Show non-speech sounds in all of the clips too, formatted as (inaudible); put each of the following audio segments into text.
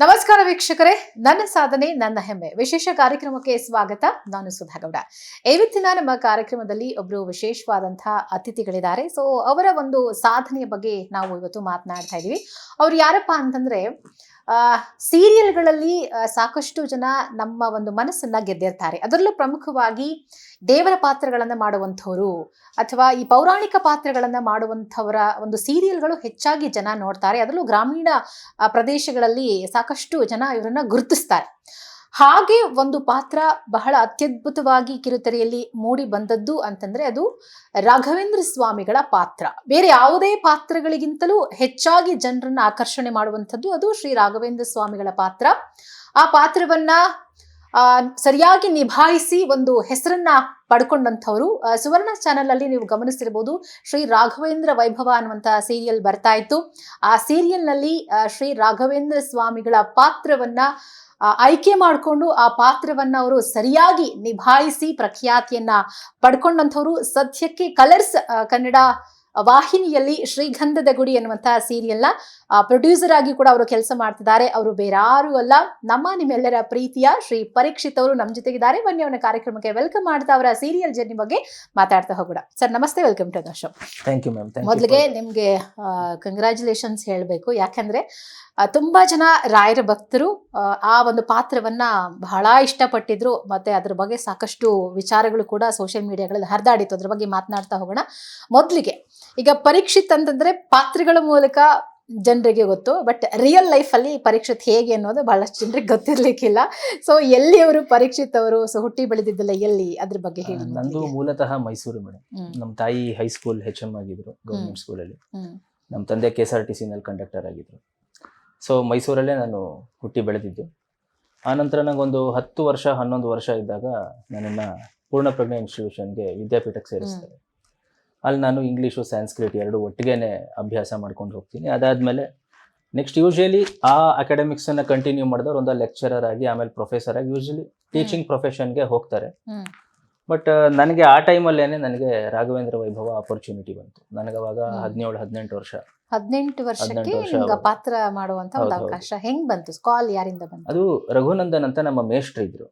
ನಮಸ್ಕಾರ ವೀಕ್ಷಕರೇ, ನನ್ನ ಸಾಧನೆ, ನನ್ನ ಹೆಮ್ಮೆ. ವಿಶೇಷ ಕಾರ್ಯಕ್ರಮಕ್ಕೆ ಸ್ವಾಗತ. ನಾನು ಸುಧಾಗೌಡ. ಇವತ್ತಿನ ನಮ್ಮ ಕಾರ್ಯಕ್ರಮದಲ್ಲಿ ಒಬ್ರು ವಿಶೇಷವಾದಂತಹ ಅತಿಥಿಗಳಿದ್ದಾರೆ. ಸೊ ಅವರ ಒಂದು ಸಾಧನೆಯ ಬಗ್ಗೆ ನಾವು ಇವತ್ತು ಮಾತನಾಡ್ತಾ ಇದೀವಿ. ಅವ್ರು ಯಾರಪ್ಪ ಅಂತಂದ್ರೆ ಸೀರಿಯಲ್ಗಳಲ್ಲಿ ಸಾಕಷ್ಟು ಜನ ನಮ್ಮ ಒಂದು ಮನಸ್ಸನ್ನ ಗೆದ್ದಿರ್ತಾರೆ ಅದರಲ್ಲೂ ಪ್ರಮುಖವಾಗಿ ದೇವರ ಪಾತ್ರಗಳನ್ನು ಮಾಡುವಂಥವ್ರು ಅಥವಾ ಈ ಪೌರಾಣಿಕ ಪಾತ್ರಗಳನ್ನು ಮಾಡುವಂಥವರ ಒಂದು ಸೀರಿಯಲ್ಗಳು ಹೆಚ್ಚಾಗಿ ಜನ ನೋಡ್ತಾರೆ. ಅದರಲ್ಲೂ ಗ್ರಾಮೀಣ ಪ್ರದೇಶಗಳಲ್ಲಿ ಸಾಕಷ್ಟು ಜನ ಇವರನ್ನ ಗುರುತಿಸ್ತಾರೆ. ಹಾಗೆ ಒಂದು ಪಾತ್ರ ಬಹಳ ಅತ್ಯದ್ಭುತವಾಗಿ ಕಿರುತೆರೆಯಲ್ಲಿ ಮೂಡಿ ಬಂದದ್ದು ಅಂತಂದ್ರೆ ಅದು ರಾಘವೇಂದ್ರ ಸ್ವಾಮಿಗಳ ಪಾತ್ರ. ಬೇರೆ ಯಾವುದೇ ಪಾತ್ರಗಳಿಗಿಂತಲೂ ಹೆಚ್ಚಾಗಿ ಜನರನ್ನ ಆಕರ್ಷಣೆ ಮಾಡುವಂಥದ್ದು ಅದು ಶ್ರೀ ರಾಘವೇಂದ್ರ ಸ್ವಾಮಿಗಳ ಪಾತ್ರ. ಆ ಪಾತ್ರವನ್ನ ಸರಿಯಾಗಿ ನಿಭಾಯಿಸಿ ಒಂದು ಹೆಸರನ್ನ ಪಡ್ಕೊಂಡಂಥವ್ರು. ಸುವರ್ಣ ಚಾನೆಲ್ ಅಲ್ಲಿ ನೀವು ಗಮನಿಸಿರ್ಬೋದು ಶ್ರೀ ರಾಘವೇಂದ್ರ ವೈಭವ ಅನ್ನುವಂತಹ ಸೀರಿಯಲ್ ಬರ್ತಾ ಇತ್ತು. ಆ ಸೀರಿಯಲ್ನಲ್ಲಿ ಶ್ರೀ ರಾಘವೇಂದ್ರ ಸ್ವಾಮಿಗಳ ಪಾತ್ರವನ್ನ ಆಯ್ಕೆ ಮಾಡಿಕೊಂಡು ಆ ಪಾತ್ರವನ್ನ ಅವರು ಸರಿಯಾಗಿ ನಿಭಾಯಿಸಿ ಪ್ರಖ್ಯಾತಿಯನ್ನ ಪಡ್ಕೊಂಡಂಥವ್ರು ಸದ್ಯಕ್ಕೆ ಕಲರ್ಸ್ ಕನ್ನಡ ವಾಹಿನಿಯಲ್ಲಿ ಶ್ರೀಗಂಧದ ಗುಡಿ ಎನ್ನುವಂತಹ ಸೀರಿಯಲ್ನ ಪ್ರೊಡ್ಯೂಸರ್ ಆಗಿ ಕೂಡ ಅವರು ಕೆಲಸ ಮಾಡ್ತಿದ್ದಾರೆ. ಅವರು ಬೇರಾರು ಅಲ್ಲ ನಮ್ಮ ನಿಮ್ಮೆಲ್ಲರ ಪ್ರೀತಿಯ ಶ್ರೀ ಪರೀಕ್ಷಿತ್ ಅವರು ನಮ್ಮ ಜೊತೆಗಿದ್ದಾರೆ. ಬನ್ನಿ ಅವನ ಕಾರ್ಯಕ್ರಮಕ್ಕೆ ವೆಲ್ಕಮ್ ಮಾಡ್ತಾ ಅವರ ಸೀರಿಯಲ್ ಜರ್ನಿ ಬಗ್ಗೆ ಮಾತಾಡ್ತಾ ಹೋಗೋಣ. ಸರ್ ನಮಸ್ತೆ welcome to the show thank you ma'am ಮೊದಲಿಗೆ ನಿಮಗೆ ಕಂಗ್ರ್ಯಾಚುಲೇಷನ್ಸ್ ಹೇಳಬೇಕು. ಯಾಕಂದ್ರೆ ತುಂಬಾ ಜನ ರಾಯರ ಭಕ್ತರು ಆ ಒಂದು ಪಾತ್ರವನ್ನ ಬಹಳ ಇಷ್ಟಪಟ್ಟಿದ್ರು. ಮತ್ತೆ ಅದ್ರ ಬಗ್ಗೆ ಸಾಕಷ್ಟು ವಿಚಾರಗಳು ಕೂಡ ಸೋಷಿಯಲ್ ಮೀಡಿಯಾಗಳಲ್ಲಿ ಹರಿದಾಡಿತ್ತು. ಅದ್ರ ಬಗ್ಗೆ ಮಾತನಾಡ್ತಾ ಹೋಗೋಣ. ಮೊದಲಿಗೆ ಈಗ ಪರೀಕ್ಷಿತ್ ಅಂತಂದ್ರೆ ಪಾತ್ರೆಗಳ ಮೂಲಕ ಜನರಿಗೆ ಗೊತ್ತು ಬಟ್ ರಿಯಲ್ ಲೈಫಲ್ಲಿ ಪರೀಕ್ಷಿತ್ ಹೇಗೆ ಅನ್ನೋದು ಬಹಳಷ್ಟು ಜನರಿಗೆ ಗೊತ್ತಿರ್ಲಿಕ್ಕಿಲ್ಲ. ಸೊ ಎಲ್ಲಿ ಅವರು ಪರೀಕ್ಷಿತ್ ಅವರು ಸೊ ಹುಟ್ಟಿ ಬೆಳೆದಿದ್ದಲ್ಲ ಎಲ್ಲಿ? ಅದ್ರ ಬಗ್ಗೆ ಹೇಳಿ ನಂದು ಮೂಲತಃ ಮೈಸೂರು ಮೇಡಮ್ ನಮ್ಮ ತಾಯಿ ಹೈಸ್ಕೂಲ್ ಹೆಚ್ ಎಂ ಆಗಿದ್ರು ಗೌರ್ಮೆಂಟ್ ಸ್ಕೂಲಲ್ಲಿ ನಮ್ಮ ತಂದೆ ಕೆ ಎಸ್ ಆರ್ ಟಿ ಸಿನಲ್ಲಿ ಕಂಡಕ್ಟರ್ ಆಗಿದ್ರು. ಸೊ ಮೈಸೂರಲ್ಲೇ ನಾನು ಹುಟ್ಟಿ ಬೆಳೆದಿದ್ದು. ಆನಂತರ ನಂಗೊಂದು ಹತ್ತು ವರ್ಷ ಹನ್ನೊಂದು ವರ್ಷ ಇದ್ದಾಗ ನನ್ನನ್ನು ಪೂರ್ಣಪ್ರಜ್ಞೆ ಇನ್ಸ್ಟಿಟ್ಯೂಷನ್ಗೆ ವಿದ್ಯಾಪೀಠಕ್ಕೆ ಸೇರಿಸ್ತಾರೆ. ಅಲ್ಲಿ ನಾನು ಇಂಗ್ಲೀಷು ಸ್ಯಾನ್ಸ್ಕ್ರಿಟ್ ಎರಡು ಒಟ್ಟಿಗೆನೆ ಅಭ್ಯಾಸ ಮಾಡ್ಕೊಂಡು ಹೋಗ್ತೀನಿ. ಅದಾದಮೇಲೆ ನೆಕ್ಸ್ಟ್ ಯೂಶಲಿ ಆ ಅಕಾಡೆಮಿಕ್ಸನ್ನು ಕಂಟಿನ್ಯೂ ಮಾಡಿದವ್ರು ಒಂದು ಲೆಕ್ಚರರ್ ಆಗಿ ಆಮೇಲೆ ಪ್ರೊಫೆಸರ್ ಆಗಿ ಯೂಶಲಿ ಟೀಚಿಂಗ್ ಪ್ರೊಫೆಷನ್ಗೆ ಹೋಗ್ತಾರೆ. ಬಟ್ ನನಗೆ ಆ ಟೈಮಲ್ಲೇನೆ ನನಗೆ ರಾಘವೇಂದ್ರ ವೈಭವ ಅಪರ್ಚುನಿಟಿ ಬಂತು. ನನಗೆ ಅವಾಗ. ಹದಿನೇಳು ಹದಿನೆಂಟು ವರ್ಷ. ಹದಿನೆಂಟು ವರ್ಷಕ್ಕೆ ಪಾತ್ರ ಮಾಡುವಂತ ಒಂದು. ಅವಕಾಶ ಹೆಂಗ್ ಬಂತು? ಕಾಲ್ ಯಾರಿಂದ ಬಂತು? ಅದು ರಘುನಂದನ್ ಅಂತ ನಮ್ಮ ಮೇಷ್ಟ್ರು ಇದ್ರು.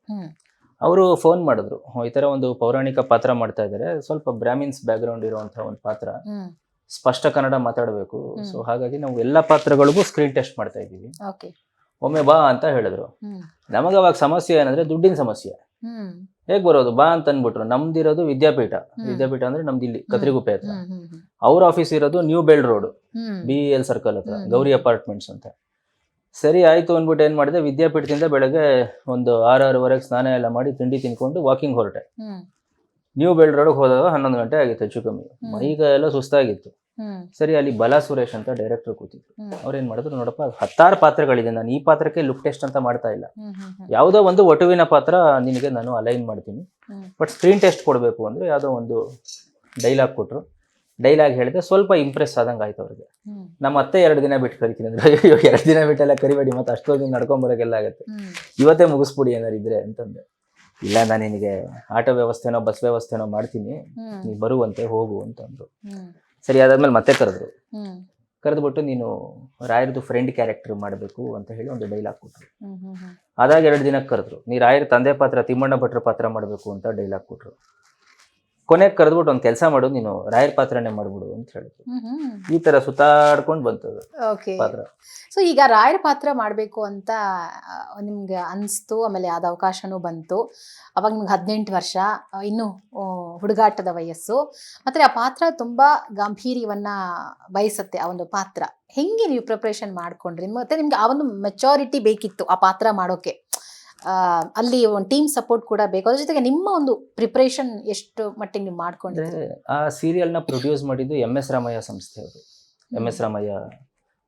ಅವರು ಫೋನ್ ಮಾಡಿದ್ರು. ಈ ತರ ಒಂದು ಪೌರಾಣಿಕ ಪಾತ್ರ ಮಾಡ್ತಾ ಇದ್ದಾರೆ. ಸ್ವಲ್ಪ ಬ್ರಾಹ್ಮಿನ್ಸ್ ಬ್ಯಾಕ್ಗ್ರೌಂಡ್ ಇರುವಂತಹ ಒಂದು ಪಾತ್ರ. ಸ್ಪಷ್ಟ ಕನ್ನಡ ಮಾತಾಡಬೇಕು. ಸೊ ಹಾಗಾಗಿ ನಾವು ಎಲ್ಲ ಪಾತ್ರಗಳಿಗೂ ಸ್ಕ್ರೀನ್ ಟೆಸ್ಟ್ ಮಾಡ್ತಾ ಇದೀವಿ ಒಮ್ಮೆ ಬಾ ಅಂತ ಹೇಳಿದ್ರು. ನಮಗ ಅವಾಗ ಸಮಸ್ಯೆ ಏನಂದ್ರೆ ದುಡ್ಡಿನ ಸಮಸ್ಯೆ. ಹೇಗ್ ಬರೋದು? ಬಾ ಅಂತ ಅನ್ಬಿಟ್ರು ನಮ್ದಿರೋದು ವಿದ್ಯಾಪೀಠ. ವಿದ್ಯಾಪೀಠ ಅಂದ್ರೆ ನಮ್ದು ಇಲ್ಲಿ ಕತ್ರಿಗುಪ್ಪೆ ಹತ್ರ. ಅವ್ರ ಆಫೀಸ್ ಇರೋದು new BEL road B L circle ಹತ್ರ. ಗೌರಿ ಅಪಾರ್ಟ್ಮೆಂಟ್ಸ್ ಅಂತ. ಸರಿ ಆಯಿತು ಅಂದ್ಬಿಟ್ಟು ಏನು ಮಾಡಿದೆ? ವಿದ್ಯಾಪೀಠದಿಂದ ಬೆಳಗ್ಗೆ ಒಂದು ಆರು ಆರೂವರೆಗೆ ಸ್ನಾನ ಎಲ್ಲ ಮಾಡಿ ತಿಂಡಿ ತಿನ್ಕೊಂಡು ವಾಕಿಂಗ್ ಹೊರಟೆ. ನ್ಯೂ ರೋಡ್ಗೆ ಹೋದಾಗ ಹನ್ನೊಂದು ಗಂಟೆ ಆಗಿತ್ತು ಹೆಚ್ಚು ಕಮ್ಮಿ. ಮೈಗ ಎಲ್ಲ ಸುಸ್ತಾಗಿತ್ತು. ಸರಿ ಅಲ್ಲಿ ಬಲಾ ಸುರೇಶ್ ಅಂತ ಡೈರೆಕ್ಟರ್ ಕೂತಿದ್ರು. ಅವ್ರು ಏನ್ ಮಾಡಿದ್ರು ನೋಡಪ್ಪ ಹತ್ತಾರು ಪಾತ್ರಗಳಿದೆ ನಾನು ಈ ಪಾತ್ರಕ್ಕೆ ಲುಕ್ ಟೆಸ್ಟ್ ಅಂತ ಮಾಡ್ತಾ ಇಲ್ಲ. ಯಾವುದೋ ಒಂದು ಒಟುವಿನ ಪಾತ್ರ ನಿನಗೆ ನಾನು ಅಲೈನ್ ಮಾಡ್ತೀನಿ. ಬಟ್ ಸ್ಕ್ರೀನ್ ಟೆಸ್ಟ್ ಕೊಡಬೇಕು ಅಂದ್ರೆ ಯಾವುದೋ ಒಂದು ಡೈಲಾಗ್ ಕೊಟ್ರು. ಡೈಲಾಗ್ ಹೇಳಿದ್ರೆ ಸ್ವಲ್ಪ ಇಂಪ್ರೆಸ್ ಆದಂಗೆ ಆಯ್ತು ಅವ್ರಿಗೆ. ನಮ್ಮ ಅತ್ತೆ ಎರಡು ದಿನ ಬಿಟ್ಟು ಕರಿತೀನಿ ಅಂದ್ರೆ ಅಯ್ಯೋ ಎರಡು ದಿನ ಬಿಟ್ಟೆಲ್ಲ ಕರಿಬೇಡಿ ಮತ್ತೆ ಅಷ್ಟೊಂದು ನಡ್ಕೊಂಬರೋಕೆಲ್ಲ ಆಗುತ್ತೆ. ಇವತ್ತೇ ಮುಗಿಸ್ಬಿಡಿ ಏನಾರು ಇದ್ರೆ ಅಂತಂದೆ. ಇಲ್ಲ ನಾನು ನಿನಗೆ ಆಟೋ ವ್ಯವಸ್ಥೆನೋ ಬಸ್ ವ್ಯವಸ್ಥೆನೋ ಮಾಡ್ತೀನಿ. ನೀ ಬರುವಂತೆ ಹೋಗು ಅಂತಂದ್ರು. ಸರಿ ಅದಾದ್ಮೇಲೆ ಮತ್ತೆ ಕರೆದ್ರು. ಕರೆದ್ಬಿಟ್ಟು ನೀನು ರಾಯರ್ದು ಫ್ರೆಂಡ್ ಕ್ಯಾರೆಕ್ಟರ್ ಮಾಡಬೇಕು ಅಂತ ಹೇಳಿ ಒಂದು ಡೈಲಾಗ್ ಕೊಟ್ರು. ಅದಾಗ ಎರಡು ದಿನಕ್ಕೆ ಕರೆದ್ರು. ನೀ ರಾಯರ್ ತಂದೆ ಪಾತ್ರ ತಿಮ್ಮಣ್ಣ ಭಟ್ರ ಪಾತ್ರ ಮಾಡಬೇಕು ಅಂತ ಡೈಲಾಗ್ ಕೊಟ್ರು. ಕೊನೆಗೆ ಕರೆದ್ಬಿಟ್ಟು ಒಂದು ಕೆಲಸ ಮಾಡು ನೀನು ರಾಯರ್ ಪಾತ್ರನೇ ಮಾಡ್ಬಿಡು ಅಂತ ಹೇಳಿದ್ರು. ಈ ತರ ಸುತ್ತಾಡ್ಕೊಂಡು ಬಂತು ಓಕೆ ಪಾತ್ರ. ಸೊ ಈಗ ರಾಯರ ಪಾತ್ರ ಮಾಡಬೇಕು ಅಂತ ನಿಮ್ಗೆ ಅನಿಸ್ತು ಆಮೇಲೆ ಆದ ಅವಕಾಶನೂ ಬಂತು. ಅವಾಗ ನಿಮ್ಗೆ ಹದಿನೆಂಟು ವರ್ಷ ಇನ್ನು ಹುಡುಗಾಟದ ವಯಸ್ಸು. ಮತ್ತೆ ಆ ಪಾತ್ರ ತುಂಬಾ ಗಾಂಭೀರ್ಯವನ್ನ ಬಯಸುತ್ತೆ ಆ ಒಂದು ಪಾತ್ರ. ಹೆಂಗೆ ನೀವು ಪ್ರಿಪ್ರೇಷನ್ ಮಾಡ್ಕೊಂಡ್ರಿ? ಮತ್ತೆ ನಿಮ್ಗೆ ಆ ಒಂದು ಮೆಚೋರಿಟಿ ಬೇಕಿತ್ತು ಆ ಪಾತ್ರ ಮಾಡೋಕೆ? ಅಲ್ಲಿ ಒಂದು ಟೀಮ್ ಸಪೋರ್ಟ್ ಕೂಡ ಬೇಕು. ಅದ್ರ ಜೊತೆಗೆ ನಿಮ್ಮ ಒಂದು ಪ್ರಿಪ್ರೇಷನ್ ಎಷ್ಟು ಮಟ್ಟಿಗೆ ನೀವು ಮಾಡ್ಕೊಂಡ್ರೆ ಆ ಸೀರಿಯಲ್ನ ಪ್ರೊಡ್ಯೂಸ್ ಮಾಡಿದ್ದು ಎಂ ಎಸ್ ರಾಮಯ್ಯ ಸಂಸ್ಥೆ ಅವರು M S Ramaiah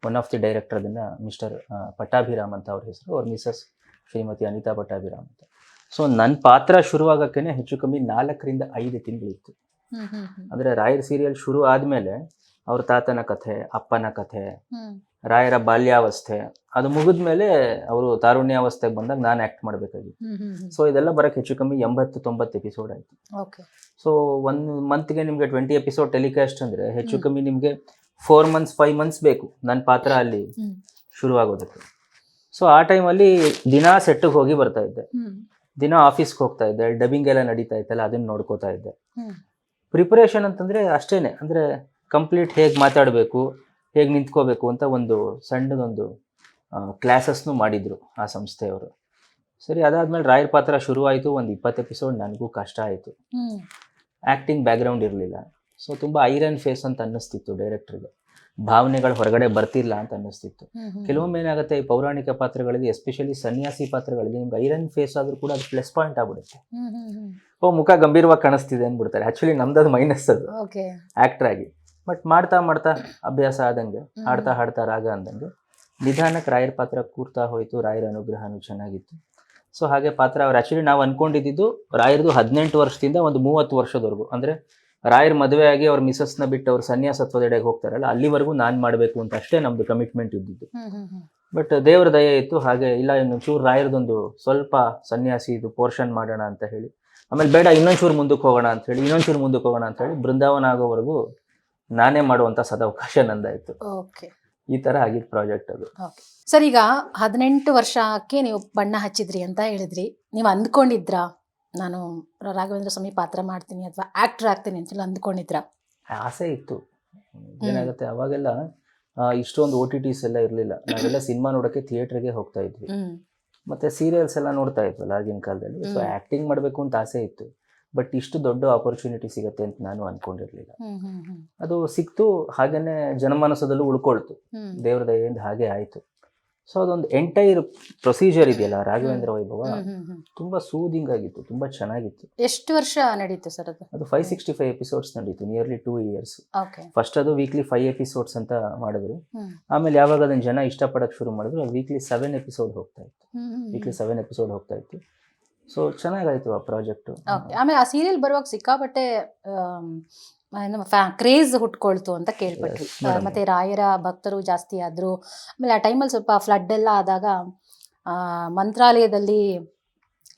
one of the director ಅದನ್ನ ಮಿಸ್ಟರ್ ಪಟ್ಟಾಭಿರಾಮ್ ಅಂತ ಅವ್ರ ಹೆಸರು. ಅವ್ರ ಮಿಸಸ್ ಶ್ರೀಮತಿ ಅನಿತಾ ಪಟ್ಟಾಭಿರಾಮ್ ಅಂತ. ಸೊ ನನ್ನ ಪಾತ್ರ ಶುರುವಾಗಕ್ಕೇನೆ ಹೆಚ್ಚು ಕಮ್ಮಿ ನಾಲ್ಕರಿಂದ ಐದು ತಿಂಗಳಿತ್ತು. ಅಂದರೆ ರಾಯರ್ ಸೀರಿಯಲ್ ಶುರು ಆದ್ಮೇಲೆ ಅವ್ರ ತಾತನ ಕಥೆ ಅಪ್ಪನ ಕಥೆ ರಾಯರ ಬಾಲ್ಯಾವಸ್ಥೆ ಅದು ಮುಗಿದ್ಮೇಲೆ ಅವರು ತಾರುಣ್ಯಾವಸ್ಥೆಗೆ ಬಂದಾಗ ನಾನು ಆ್ಯಕ್ಟ್ ಮಾಡಬೇಕಾಗಿತ್ತು. ಸೊ ಇದೆಲ್ಲ ಬರೋಕ್ಕೆ ಹೆಚ್ಚು ಕಮ್ಮಿ ಎಂಬತ್ತು ತೊಂಬತ್ತು ಎಪಿಸೋಡ್ ಆಯ್ತು. ಓಕೆ ಸೊ ಒನ್ ಮಂತ್ಗೆ ನಿಮಗೆ ಟ್ವೆಂಟಿ ಎಪಿಸೋಡ್ ಟೆಲಿಕಾಸ್ಟ್ ಅಂದರೆ ಹೆಚ್ಚು ಕಮ್ಮಿ ನಿಮಗೆ ಫೋರ್ ಮಂತ್ಸ್ ಫೈವ್ ಮಂತ್ಸ್ ಬೇಕು. ನನ್ನ ಪಾತ್ರ ಅಲ್ಲಿ ಶುರು ಆಗೋದಕ್ಕೆ ಸೊ ಆ ಟೈಮಲ್ಲಿ ದಿನ ಸೆಟ್ಟಿಗೆ ಹೋಗಿ ಬರ್ತಾ ಇದ್ದೆ. ದಿನ ಆಫೀಸ್ಗೆ ಹೋಗ್ತಾ ಇದ್ದೆ. ಡಬ್ಬಿಂಗ್ ಎಲ್ಲ ನಡೀತಾ ಇತ್ತಲ್ಲ ಅದನ್ನ ನೋಡ್ಕೋತಾ ಇದ್ದೆ. ಪ್ರಿಪರೇಷನ್ ಅಂತಂದ್ರೆ ಅಷ್ಟೇನೆ. ಅಂದ್ರೆ ಕಂಪ್ಲೀಟ್ ಹೇಗೆ ಮಾತಾಡಬೇಕು ಹೇಗೆ ನಿಂತ್ಕೋಬೇಕು ಅಂತ ಒಂದು ಸಣ್ಣದೊಂದು ಕ್ಲಾಸಸ್ನು ಮಾಡಿದ್ರು ಆ ಸಂಸ್ಥೆಯವರು. ಸರಿ ಅದಾದ್ಮೇಲೆ ರಾಯರ್ ಪಾತ್ರ ಶುರುವಾಯಿತು ಒಂದು ಇಪ್ಪತ್ತು ಎಪಿಸೋಡ್ ನನಗೂ ಕಷ್ಟ ಆಯಿತು. ಆ್ಯಕ್ಟಿಂಗ್ ಬ್ಯಾಕ್ಗ್ರೌಂಡ್ ಇರಲಿಲ್ಲ. ಸೊ ತುಂಬ ಐರನ್ ಫೇಸ್ ಅಂತ ಅನ್ನಿಸ್ತಿತ್ತು ಡೈರೆಕ್ಟ್ರಿಗೆ ಭಾವನೆಗಳು ಹೊರಗಡೆ ಬರ್ತಿಲ್ಲ ಅಂತ ಅನ್ನಿಸ್ತಿತ್ತು. ಕೆಲವೊಮ್ಮೆ ಏನಾಗುತ್ತೆ ಈ ಪೌರಾಣಿಕ ಪಾತ್ರಗಳಲ್ಲಿ ಎಸ್ಪೆಷಲಿ ಸನ್ಯಾಸಿ ಪಾತ್ರಗಳಲ್ಲಿ ನಿಮ್ಗೆ ಐರನ್ ಫೇಸ್ ಆದರೂ ಕೂಡ ಅದು ಪ್ಲಸ್ ಪಾಯಿಂಟ್ ಆಗ್ಬಿಡುತ್ತೆ. ಓ ಮುಖ ಗಂಭೀರವಾಗಿ ಕಾಣಿಸ್ತಿದೆ ಅಂದ್ಬಿಡ್ತಾರೆ. ಆ್ಯಕ್ಚುಲಿ ನಮ್ದದು ಮೈನಸ್ ಅದು. ಆ್ಯಕ್ಟ್ರಾಗಿ ಬಟ್ ಮಾಡ್ತಾ ಮಾಡ್ತಾ ಅಭ್ಯಾಸ ಆದಂಗೆ ಹಾಡ್ತಾ ಹಾಡ್ತಾ ರಾಗ ಅಂದಂಗೆ ನಿಧಾನಕ್ಕೆ ರಾಯರ ಪಾತ್ರ ಕೂರ್ತಾ ಹೋಯಿತು ರಾಯರ ಅನುಗ್ರಹನೂ ಚೆನ್ನಾಗಿತ್ತು. ಸೊ ಹಾಗೆ ಪಾತ್ರ ಅವ್ರು ಆ್ಯಕ್ಚುಲಿ ನಾವು ಅನ್ಕೊಂಡಿದ್ದು ರಾಯರದು ಹದಿನೆಂಟು ವರ್ಷದಿಂದ ಒಂದು ಮೂವತ್ತು ವರ್ಷದವರೆಗೂ. ಅಂದರೆ ರಾಯರ್ ಮದುವೆ ಆಗಿ ಅವ್ರ ಮಿಸಸ್ನ ಬಿಟ್ಟು ಅವ್ರ ಸನ್ಯಾಸತ್ವದೆಡೆಗೆ ಹೋಗ್ತಾರಲ್ಲ ಅಲ್ಲಿವರೆಗೂ ನಾನು ಮಾಡಬೇಕು ಅಂತ ಅಷ್ಟೇ ನಮ್ಮದು ಕಮಿಟ್ಮೆಂಟ್ ಇದ್ದಿದ್ದು. ಬಟ್ ದೇವರ ದಯ ಇತ್ತು ಹಾಗೆ ಇಲ್ಲ ಇನ್ನೊಂಚೂರು ರಾಯರದೊಂದು ಸ್ವಲ್ಪ ಸನ್ಯಾಸಿ ಇದು ಪೋರ್ಷನ್ ಮಾಡೋಣ ಅಂತ ಹೇಳಿ. ಆಮೇಲೆ ಬೇಡ ಇನ್ನೊಂಚೂರು ಮುಂದಕ್ಕೆ ಹೋಗೋಣ ಅಂತ ಹೇಳಿ ಇನ್ನೊಂಚೂರು ಮುಂದಕ್ಕೆ ಹೋಗೋಣ ಅಂತ ಹೇಳಿ ಬೃಂದಾವನ ಆಗೋವರೆಗೂ ನಾನೇ ಮಾಡುವಂಥ ಸದಾವಕಾಶ ನಂದಾಯಿತು. ಓಕೆ ಈ ತರ ಆಗಿದ್ ಪ್ರಾಜೆಕ್ಟ್ ಅದು. ಸರ್ ಈಗ ಹದಿನೆಂಟು ವರ್ಷಕ್ಕೆ ನೀವು ಬಣ್ಣ ಹಚ್ಚಿದ್ರಿ ಅಂತ ಹೇಳಿದ್ರಿ. ನೀವು ಅಂದ್ಕೊಂಡಿದ್ರಾ? ನಾನು ರಾಘವೇಂದ್ರ ಸ್ವಾಮಿ ಪಾತ್ರ ಮಾಡ್ತೀನಿ ಅಥವಾ ಆಕ್ಟರ್ ಆಗ್ತೀನಿ ಅಂತ ಅಂದ್ಕೊಂಡಿದ್ರ? ಆಸೆ ಇತ್ತು. ಏನಾಗುತ್ತೆ ಅವಾಗೆಲ್ಲ ಇಷ್ಟೊಂದು ಓ ಟಿ ಟಿಸ್ ಎಲ್ಲ ಇರಲಿಲ್ಲ. ನಾವೆಲ್ಲ ಸಿನಿಮಾ ನೋಡೋಕ್ಕೆ ಥಿಯೇಟ್ರಿಗೆ ಹೋಗ್ತಾ ಇದ್ವಿ. ಮತ್ತೆ ಸೀರಿಯಲ್ಸ್ ಎಲ್ಲ ನೋಡ್ತಾ ಇದ್ವಲ್ಲ ಆಗಿನ ಕಾಲದಲ್ಲಿ. ಸೊ. ಆ್ಯಕ್ಟಿಂಗ್ ಮಾಡಬೇಕು ಅಂತ ಆಸೆ ಇತ್ತು. ಬಟ್ ಇಷ್ಟು ದೊಡ್ಡ ಆಪರ್ಚುನಿಟಿ ಸಿಗತ್ತೆ ಅಂತ ನಾನು ಅನ್ಕೊಂಡಿರ್ಲಿಲ್ಲ. ಅದು ಸಿಕ್ತು ಹಾಗೇನೆ ಜನಮಾನಸದಲ್ಲೂ ಉಳ್ಕೊಳ್ತು. ದೇವ್ರ ದಯೆಯಿಂದ ಹಾಗೆ ಆಯ್ತು. ಸೊ ಅದೊಂದು ಎಂಟೈರ್ ಪ್ರೊಸೀಜರ್ ಇದೆಯಲ್ಲ ರಾಘವೇಂದ್ರ ವೈಭವ? ತುಂಬಾ ಸೂದಿಂಗ್ ಆಗಿತ್ತು ತುಂಬಾ ಚೆನ್ನಾಗಿತ್ತು. ಎಷ್ಟು ವರ್ಷ ನಡೀತು ಸರ್ ಅದು? ಅದು ಫೈವ್ ಸಿಕ್ಸ್ಟಿ ಫೈವ್ ಎಪಿಸೋಡ್ಸ್ ನಡೀತು ನಿಯರ್ಲಿ ಟೂ ಇಯರ್ಸ್ ಫಸ್ಟ್ ಅದು ವೀಕ್ಲಿ ಫೈವ್ ಎಪಿಸೋಡ್ಸ್ ಅಂತ ಮಾಡಿದ್ರು. ಆಮೇಲೆ ಯಾವಾಗ ಅದನ್ನ ಜನ ಇಷ್ಟಪಡಕ್ಕೆ ಶುರು ಮಾಡಿದ್ರು ವೀಕ್ಲಿ ಸೆವೆನ್ ಎಪಿಸೋಡ್ ಹೋಗ್ತಾ ಇತ್ತು. ವೀಕ್ಲಿ ಸೆವೆನ್ ಎಪಿಸೋಡ್ ಹೋಗ್ತಾ ಇತ್ತು. ಸೊ ಚೆನ್ನಾಗಾಯ್ತು ಆ ಪ್ರಾಜೆಕ್ಟ್. ಓಕೆ. ಆಮೇಲೆ ಆ ಸೀರಿಯಲ್ ಬರುವಾಗ ಸಿಕ್ಕಾಪಟ್ಟೆ ಕ್ರೇಜ್ ಹುಟ್ಕೊಳ್ತು ಅಂತ ಕೇಳ್ಪಟ್ವಿ. ಮತ್ತೆ ರಾಯರ ಭಕ್ತರು ಜಾಸ್ತಿ ಆದ್ರು. ಆಮೇಲೆ ಆ ಟೈಮಲ್ಲಿ ಸ್ವಲ್ಪ ಫ್ಲಡ್ ಎಲ್ಲ ಆದಾಗ ಆ, ಮಂತ್ರಾಲಯದಲ್ಲಿ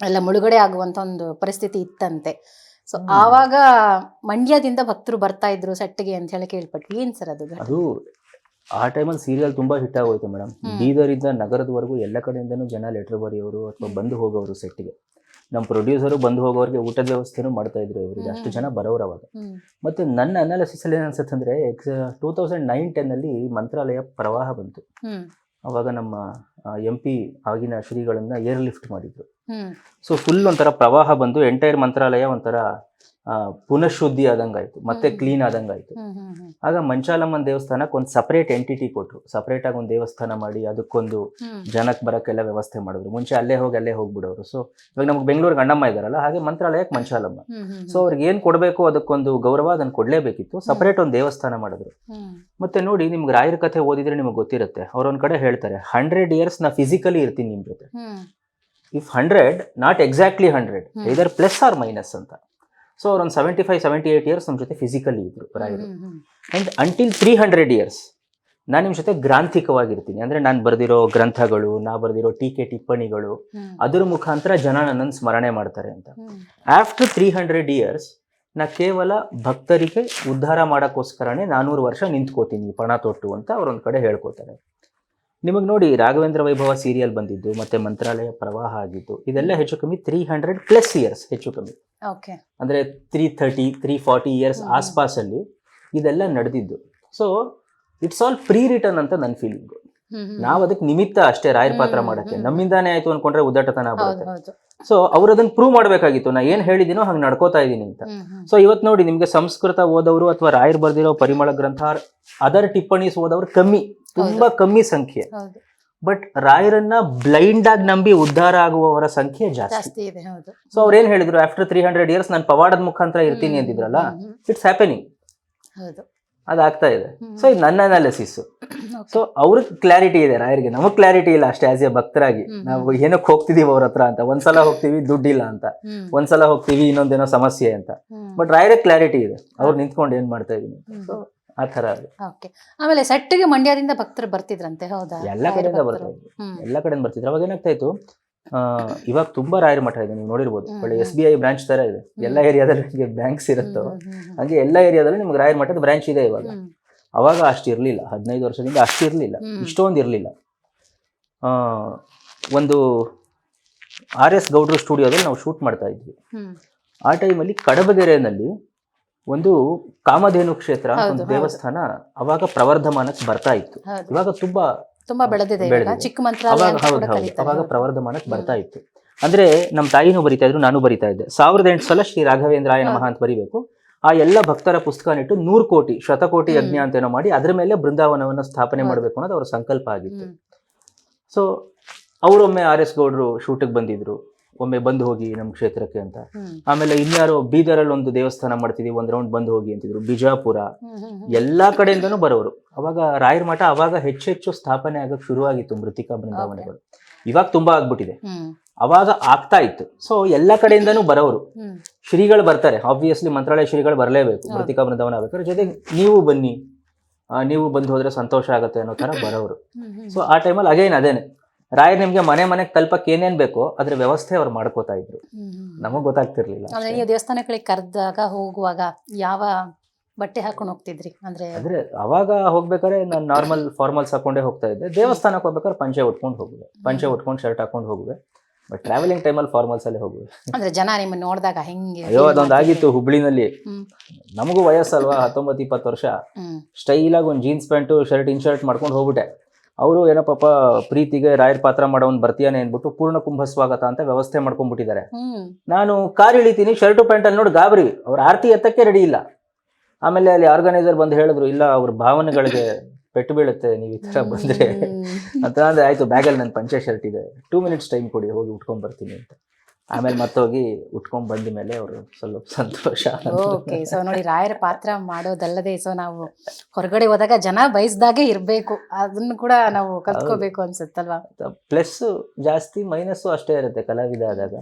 ಎಲ್ಲ ಮುಳುಗಡೆ ಆಗುವಂತ ಒಂದು ಪರಿಸ್ಥಿತಿ ಇತ್ತಂತೆ. ಸೊ ಆವಾಗ ಮಂಡ್ಯದಿಂದ ಭಕ್ತರು ಬರ್ತಾ ಇದ್ರು ಸೆಟ್ಗೆ ಅಂತ ಹೇಳಿ ಕೇಳ್ಪಟ್ವಿ. ಏನ್ ಸರ್ ಅದು? ಅದು ಆ ಟೈಮಲ್ಲಿ ಸೀರಿಯಲ್ ತುಂಬಾ ಹಿಟ್ ಆಗೋಯ್ತು ಮೇಡಮ್ ಬೀದರ್ ಬೀದರಿಂದ ನಗರದವರೆಗೂ ಎಲ್ಲ ಕಡೆಯಿಂದನೂ ಜನ ಲೆಟರ್ ಬರೆಯೋರು ಅಥವಾ ಬಂದು ಹೋಗೋರು ಸೆಟ್ಗೆ ನಮ್ಮ ಪ್ರೊಡ್ಯೂಸರು ಬಂದು ಹೋಗೋರಿಗೆ ಊಟದ ವ್ಯವಸ್ಥೆನೂ ಮಾಡ್ತಾ ಇದ್ರು ಇವರಿಗೆ ಅಷ್ಟು ಜನ ಬರೋರು ಅವಾಗ. ಮತ್ತೆ ನನ್ನ ಅನಾಲಿಸಿಸ್ ಅಲ್ಲಿ ಏನು ಅನ್ಸುತ್ತೆ ಅಂದ್ರೆ ಟೂ ತೌಸಂಡ್ ನೈನ್ ಟೆನ್ ಅಲ್ಲಿ ಮಂತ್ರಾಲಯ ಪ್ರವಾಹ ಬಂತು. ಅವಾಗ ನಮ್ಮ ಎಂ ಪಿ ಆಗಿನ ಶ್ರೀಗಳನ್ನ ಏರ್ ಲಿಫ್ಟ್ ಮಾಡಿದ್ರು ಸೊ ಫುಲ್ ಒಂಥರ ಪ್ರವಾಹ ಬಂದು ಎಂಟೈರ್ ಮಂತ್ರಾಲಯ ಒಂಥರ ಪುನಃಶುದ್ಧಿ ಆದಂಗಾಯ್ತು ಮತ್ತೆ ಕ್ಲೀನ್ ಆದಂಗಾಯ್ತು ಆಗ ಮಂಚಾಲಮ್ಮನ ದೇವಸ್ಥಾನಕ್ಕೆ ಒಂದು ಸಪರೇಟ್ ಎಂಟಿಟಿ ಕೊಟ್ರು. ಸಪರೇಟ್ ಆಗಿ ಒಂದು ದೇವಸ್ಥಾನ ಮಾಡಿ ಅದಕ್ಕೊಂದು ಜನಕ್ ಜನಕ್ಕೆ ಬರೋಕ್ಕೆಲ್ಲ ವ್ಯವಸ್ಥೆ ಮಾಡಿದ್ರು. ಮುಂಚೆ ಅಲ್ಲೇ ಹೋಗಿ ಅಲ್ಲೇ ಹೋಗ್ಬಿಡೋರು. ಸೊ ಇವಾಗ ನಮ್ಗೆ ಬೆಂಗಳೂರಿಗೆ ಅಣ್ಣಮ್ಮ ಇದಾರಲ್ಲ ಹಾಗೆ ಮಂತ್ರಾಲಯಕ್ಕೆ ಮಂಚಾಲಮ್ಮ. ಸೊ ಅವ್ರಿಗೆ ಏನು ಕೊಡಬೇಕು ಅದಕ್ಕೊಂದು ಗೌರವ ಅದನ್ನು ಕೊಡ್ಲೇಬೇಕಿತ್ತು. ಸಪರೇಟ್ ಒಂದು ದೇವಸ್ಥಾನ ಮಾಡಿದ್ರು. ಮತ್ತೆ ನೋಡಿ ನಿಮ್ಗೆ ರಾಯರ ಕಥೆ ಓದಿದ್ರೆ ನಿಮಗೆ ಗೊತ್ತಿರುತ್ತೆ. ಅವ್ರೊಂದ್ ಕಡೆ ಹೇಳ್ತಾರೆ ಹಂಡ್ರೆಡ್ ಇಯರ್ಸ್ ನಾ ಫಿಸಿಕಲಿ ಇರ್ತೀನಿ ನಿಮ್ ಜೊತೆ. If hundred not exactly hundred. Either plus or minus ಅಂತ. So ಅವ್ರೊಂದು seventy five seventy eight years ನಮ್ಮ ಜೊತೆ ಫಿಸಿಕಲಿ ಇದ್ರು ರಾಯರು. And until three hundred years ನಾನು ನಿಮ್ಮ ಜೊತೆ ಗ್ರಾಂಥಿಕವಾಗಿರ್ತೀನಿ. ಅಂದ್ರೆ ನಾನು ಬರೆದಿರೋ ಗ್ರಂಥಗಳು ನಾ ಬರೆದಿರೋ ಟೀಕೆ ಟಿಪ್ಪಣಿಗಳು ಅದರ ಮುಖಾಂತರ ಜನ ನನ್ನನ್ನು ಸ್ಮರಣೆ ಮಾಡ್ತಾರೆ ಅಂತ. ಆಫ್ಟರ್ ತ್ರೀ ಹಂಡ್ರೆಡ್ ಇಯರ್ಸ್ ನಾ ಕೇವಲ ಭಕ್ತರಿಗೆ ಉದ್ಧಾರ ಮಾಡೋಕ್ಕೋಸ್ಕರನೇ ನಾನೂರು ವರ್ಷ ನಿಂತ್ಕೋತೀನಿ ಪಣ ತೊಟ್ಟು ಅಂತ ಅವರೊಂದು ಕಡೆ ಹೇಳ್ಕೊತಾರೆ ನಿಮಗೆ ನೋಡಿ ರಾಘವೇಂದ್ರ ವೈಭವ ಸೀರಿಯಲ್ ಬಂದಿದ್ದು ಮತ್ತೆ ಮಂತ್ರಾಲಯ ಪ್ರವಾಹ ಆಗಿದ್ದು ಇದೆಲ್ಲ ಹೆಚ್ಚು ಕಮ್ಮಿ ತ್ರೀ ಹಂಡ್ರೆಡ್ ಪ್ಲಸ್ ಇಯರ್ಸ್ ಹೆಚ್ಚು ಕಮ್ಮಿ. ಓಕೆ. ಅಂದರೆ three thirty three forty years. ಆಸ್ಪಾಸಲ್ಲಿ ಇದೆಲ್ಲ ನಡೆದಿದ್ದು. So it's all pre return ಅಂತ ನನ್ನ ಫೀಲಿಂಗ್ ನಾವು ಅದಕ್ಕೆ ನಿಮಿತ್ತ ಅಷ್ಟೇ ರಾಯರ್ ಪಾತ್ರ ಮಾಡಕ್ಕೆ. ನಮ್ಮಿಂದಾನೇ ಆಯ್ತು ಅನ್ಕೊಂಡ್ರೆ ಉದ್ದಟತನ ಬರುತ್ತೆ. ಸೊ ಅವ್ರು ಅದನ್ನ ಪ್ರೂವ್ ಮಾಡ್ಬೇಕಾಗಿತ್ತು. ನಾ ಏನ್ ಹೇಳಿದಿನೋ ಹಂಗೆ ನಡ್ಕೋತಾ ಇದೀನಿ ಅಂತ. ಸೊ ಇವತ್ತು ನೋಡಿ ನಿಮ್ಗೆ ಸಂಸ್ಕೃತ ಓದವರು ಅಥವಾ ರಾಯರ್ ಬರ್ದಿರೋ ಪರಿಮಳ ಗ್ರಂಥ ಅದರ್ ಟಿಪ್ಪಣಿಸ್ ಓದೋರು ಕಮ್ಮಿ. ತುಂಬಾ ಕಮ್ಮಿ ಸಂಖ್ಯೆ. ಬಟ್ ರಾಯರನ್ನ ಬ್ಲೈಂಡ್ ಆಗಿ ನಂಬಿ ಉದ್ಧಾರ ಆಗುವವರ ಸಂಖ್ಯೆ ಜಾಸ್ತಿ. ಇದೆ ಸೊ ಅವ್ರು ಏನ್ ಹೇಳಿದ್ರು ಆಫ್ಟರ್ ತ್ರೀ ಹಂಡ್ರೆಡ್ ಇಯರ್ಸ್ ನಾನು ಪವಾಡದ ಮುಖಾಂತರ ಇರ್ತೀನಿ ಅಂತಿದ್ರಲ್ಲ. ಇಟ್ಸ್ ಹ್ಯಾಪನಿಂಗ್ ಅದಾಗ್ತಾ ಇದೆ. ಸೊ ಇದು ನನ್ನ ಅನಾಲಿಸಿಸ್. ಸೊ ಅವ್ರಿಗೆ ಕ್ಲಾರಿಟಿ ಇದೆ ರಾಯರಿಗೆ. ನಮಗ್ ಕ್ಲಾರಿಟಿ ಇಲ್ಲ ಅಷ್ಟೇ ಆಸ್ ಎ ಭಕ್ತರಾಗಿ. ನಾವು ಏನಕ್ಕೆ ಹೋಗ್ತಿದೀವಿ ಅವ್ರ ಹತ್ರ ಅಂತ. ಒಂದ್ಸಲ ಹೋಗ್ತೀವಿ ದುಡ್ಡಿಲ್ಲ ಅಂತ. ಒಂದ್ಸಲ ಹೋಗ್ತೀವಿ ಇನ್ನೊಂದೇನೋ ಸಮಸ್ಯೆ ಅಂತ. ಬಟ್ ರಾಯರೇ ಕ್ಲಾರಿಟಿ ಇದೆ. ಅವ್ರು ನಿಂತ್ಕೊಂಡು ಏನ್ ಮಾಡ್ತಾ ಇದೀನಿ. ಸೊ ಆ ತರ ಅದು. ಓಕೆ ಆಮೇಲೆ ಸೆಟ್ಗೆ ಮಂಡ್ಯದಿಂದ ಭಕ್ತರು ಬರ್ತಿದ್ರಂತೆ ಹೌದಾ? ಎಲ್ಲ ಕಡೆಯಿಂದ. ಬರ್ತಾ ಇದ್ರು ಎಲ್ಲ ಕಡೆಯಿಂದ ಬರ್ತಿದ್ರು. ಅವಾಗ ಏನಾಗ್ತಾ ಇತ್ತು ಇವಾಗ ತುಂಬಾ ರಾಯರ ಮಠ ಇದೆ ನೀವು ನೋಡಿರ್ಬೋದು. ಒಳ್ಳೆ. ಎಸ್ ಬಿ ಐ ಬ್ರಾಂಚ್ ತರ ಇದೆ. ಎಲ್ಲ ಏರಿಯಾದಲ್ಲಿ ನಿಮಗೆ ಬ್ಯಾಂಕ್ಸ್ ಇರುತ್ತೋ ಹಂಗೆ ಎಲ್ಲ ಏರಿಯಾದಲ್ಲಿ ನಿಮ್ಗೆ ರಾಯರ ಮಠದ ಬ್ರಾಂಚ್ ಇದೆ ಇವಾಗ. ಅವಾಗ ಅಷ್ಟು ಇರಲಿಲ್ಲ. ಹದಿನೈದು ವರ್ಷದಿಂದ ಅಷ್ಟು ಇರಲಿಲ್ಲ. ಇಷ್ಟೊಂದು ಇರಲಿಲ್ಲ. ಒಂದು ಆರ್ ಎಸ್ ಗೌಡ್ರು ಸ್ಟುಡಿಯೋದಲ್ಲಿ ನಾವು ಶೂಟ್ ಮಾಡ್ತಾ ಇದ್ವಿ. ಆ ಟೈಮಲ್ಲಿ ಕಡಬಗೆರೆನಲ್ಲಿ ಒಂದು ಕಾಮಧೇನು ಕ್ಷೇತ್ರ ಒಂದು ದೇವಸ್ಥಾನ ಅವಾಗ ಪ್ರವರ್ಧಮಾನಕ್ಕೆ ಬರ್ತಾ ಇತ್ತು. ಇವಾಗ ತುಂಬಾ ತುಂಬಾ ಬೆಳೆದಿದೆ ಚಿಕ್ಕ ಮಂತ್ರ ಅವಾಗ ಪ್ರವರ್ಧಮಾನಕ್ಕೆ ಬರ್ತಾ ಇತ್ತು. ಅಂದ್ರೆ ನಮ್ಮ ತಾಯಿನೂ ಬರಿತಾ ಇದ್ರು ನಾನು ಬರಿತಾ ಇದ್ದೆ. ಸಾವಿರದ ಎಂಟು ಸಲ ಶ್ರೀ ರಾಘವೇಂದ್ರಾಯ ನಮಃ ಅಂತ ಬರಿಬೇಕು. ಆ ಎಲ್ಲ ಭಕ್ತರ ಪುಸ್ತಕನಿಟ್ಟು ನೂರು ಕೋಟಿ ಶತಕೋಟಿ. ಯಜ್ಞ ಅಂತ ಏನೋ ಮಾಡಿ ಅದ್ರ ಮೇಲೆ ಬೃಂದಾವನವನ್ನ ಸ್ಥಾಪನೆ. ಮಾಡಬೇಕು ಅನ್ನೋದು ಅವರ ಸಂಕಲ್ಪ ಆಗಿತ್ತು. ಸೊ ಅವರೊಮ್ಮೆ ಆರ್ ಎಸ್ ಗೌಡ್ರು ಶೂಟಿಗೆ ಬಂದಿದ್ರು. ಒಮ್ಮೆ ಬಂದು ಹೋಗಿ ನಮ್ಮ ಕ್ಷೇತ್ರಕ್ಕೆ ಅಂತ. ಆಮೇಲೆ ಇನ್ಯಾರೋ ಬೀದರಲ್ಲಿ ಒಂದು ದೇವಸ್ಥಾನ ಮಾಡ್ತಿದೀವಿ ಒಂದ್ ರೌಂಡ್ ಬಂದು ಹೋಗಿ ಅಂತಿದ್ರು. ಬಿಜಾಪುರ. ಎಲ್ಲಾ ಕಡೆಯಿಂದನೂ ಬರೋರು. ಅವಾಗ ರಾಯರ ಮಠ ಅವಾಗ ಹೆಚ್ಚೆಚ್ಚು ಹೆಚ್ಚು ಸ್ಥಾಪನೆ ಆಗಕ್ ಶುರುವಾಗಿತ್ತು ಮೃತಿಕಾ ಬೃಂದಾವನಗಳು. ಇವಾಗ ತುಂಬಾ ಆಗ್ಬಿಟ್ಟಿದೆ. ಅವಾಗ ಆಗ್ತಾ ಇತ್ತು. ಸೊ ಎಲ್ಲಾ ಕಡೆಯಿಂದನೂ ಬರೋರು. ಶ್ರೀಗಳು ಬರ್ತಾರೆ. ಆಬ್ವಿಯಸ್ಲಿ ಮಂತ್ರಾಲಯ ಶ್ರೀಗಳು ಬರಲೇಬೇಕು. ಮೃತಿಕಾ ಬೃಂದಾವನ ಆಗ್ಬೇಕಾದ್ರೆ ಜೊತೆಗೆ ನೀವು ಬನ್ನಿ. ನೀವು ಬಂದು ಹೋದ್ರೆ ಸಂತೋಷ ಆಗುತ್ತೆ ಅನ್ನೋ ತರ ಬರೋರು. ಸೊ ಆ ಟೈಮಲ್ಲಿ ಅಗೇನ್ ಅದೇನೆ. ರಾಯರ್ ನಿಮ್ಗೆ ಮನೆ ಮನೆಗೆ ತಲುಪಕ್ಕೆ ಏನೇನ್ ಬೇಕೋ ಅದ್ರ ವ್ಯವಸ್ಥೆ ಅವ್ರು ಮಾಡ್ಕೋತಾ ಇದ್ರು. ನಮಗ್ ಗೊತ್ತಾಗ್ತಿರ್ಲಿಲ್ಲ ಅಂದ್ರೆ ನೀವು ದೇವಸ್ಥಾನಗಳಿಗೆ ಕರೆದಾಗ ಹೋಗುವಾಗ ಯಾವ ಬಟ್ಟೆ ಹಾಕೊಂಡು ಹೋಗ್ತಿದ್ರಿ? ಅಂದ್ರೆ ಅಂದ್ರೆ ಅವಾಗ ಹೋಗ್ಬೇಕಾದ್ರೆ ನಾನು ನಾರ್ಮಲ್ ಫಾರ್ಮಲ್ಸ್ ಹಾಕೊಂಡೇ ಹೋಗ್ತಾ ಇದ್ದೆ. ದೇವಸ್ಥಾನಕ್ಕೆ ಹೋಗ್ಬೇಕಾದ್ರೆ ಪಂಚೆ ಉಟ್ಕೊಂಡು ಹೋಗುವೆ. ಪಂಚೆ ಉಟ್ಕೊಂಡು ಶರ್ಟ್ ಹಾಕೊಂಡು ಹೋಗುವೆ. ಬಟ್ ಟ್ರಾವೆಲಿಂಗ್ ಟೈಮಲ್ಲಿ ಫಾರ್ಮಲ್ಸ್ ಅಲ್ಲೇ ಹೋಗುವೆ. ಅಂದ್ರೆ ಜನ ನಿಮ್ಮನ್ನ ನೋಡಿದಾಗ ಹೆಂಗೆ ಅಯ್ಯೋ ಅದೊಂದು ಆಗಿತ್ತು ಹುಬ್ಳಿನಲ್ಲಿ. ನಮಗೂ ವಯಸ್ಸಲ್ವಾ ಹತ್ತೊಂಬತ್ತು ಇಪ್ಪತ್ತು ವರ್ಷ? ಸ್ಟೈಲಾಗಿ ಒಂದು jeans pant shirt in shirt ಮಾಡ್ಕೊಂಡು ಹೋಗ್ಬಿಟ್ಟೆ. ಅವರು ಏನೋ ಪಾಪ ಪ್ರೀತಿಗೆ ರಾಯರ್ ಪಾತ್ರ ಮಾಡೋನ್ ಬರ್ತೀಯಾನೆ ಅಂದ್ಬಿಟ್ಟು ಪೂರ್ಣ ಕುಂಭ ಸ್ವಾಗತ ಅಂತ ವ್ಯವಸ್ಥೆ ಮಾಡ್ಕೊಂಡ್ಬಿಟ್ಟಿದ್ದಾರೆ. ನಾನು ಕಾರ್ ಇಳಿತೀನಿ ಶರ್ಟು ಪ್ಯಾಂಟಲ್ಲಿ ನೋಡಿ ಗಾಬರಿ. ಅವ್ರ ಆರತಿ ಎತ್ತಕ್ಕೆ ರೆಡಿ ಇಲ್ಲ. ಆಮೇಲೆ ಅಲ್ಲಿ ಆರ್ಗನೈಸರ್ ಬಂದು ಹೇಳಿದ್ರು ಇಲ್ಲ ಅವ್ರ ಭಾವನೆಗಳಿಗೆ ಪೆಟ್ಟು ಬೀಳುತ್ತೆ ನೀವು ಈ ಥರ ಬಂದ್ರೆ. ಅಂತ ಅಂದ್ರೆ ಆಯ್ತು ಬ್ಯಾಗಲ್ಲಿ ನನ್ನ ಪಂಚೆ ಶರ್ಟ್ ಇದೆ. ಟೂ ಮಿನಿಟ್ಸ್ ಟೈಮ್ ಕೊಡಿ ಹೋಗಿ ಉಟ್ಕೊಂಡ್ ಬರ್ತೀನಿ ಅಂತ. ಆಮೇಲೆ ಮತ್ತೋಗಿ ಉಟ್ಕೊಂಡ್ ಬಂದ ಮೇಲೆ ಅವರು ಸ್ವಲ್ಪ ಸಂತೋಷ ಓಕೆ ಸೊ ನೋಡಿ ರಾಯರ ಪಾತ್ರ ಮಾಡೋದಲ್ಲದೆ ಸೊ ನಾವು ಹೊರಗಡೆ ಹೋದಾಗ ಜನ ಬಯಸ್ದಾಗೆ ಇರಬೇಕು. ಅದನ್ನು ಕೂಡ ನಾವು ಕಲ್ತ್ಕೋಬೇಕು ಅನ್ಸುತ್ತಲ್ವಾ? ಪ್ಲಸ್ ಜಾಸ್ತಿ ಮೈನಸ್ಸು ಅಷ್ಟೇ ಇರುತ್ತೆ ಕಲಾವಿದ ಆದಾಗ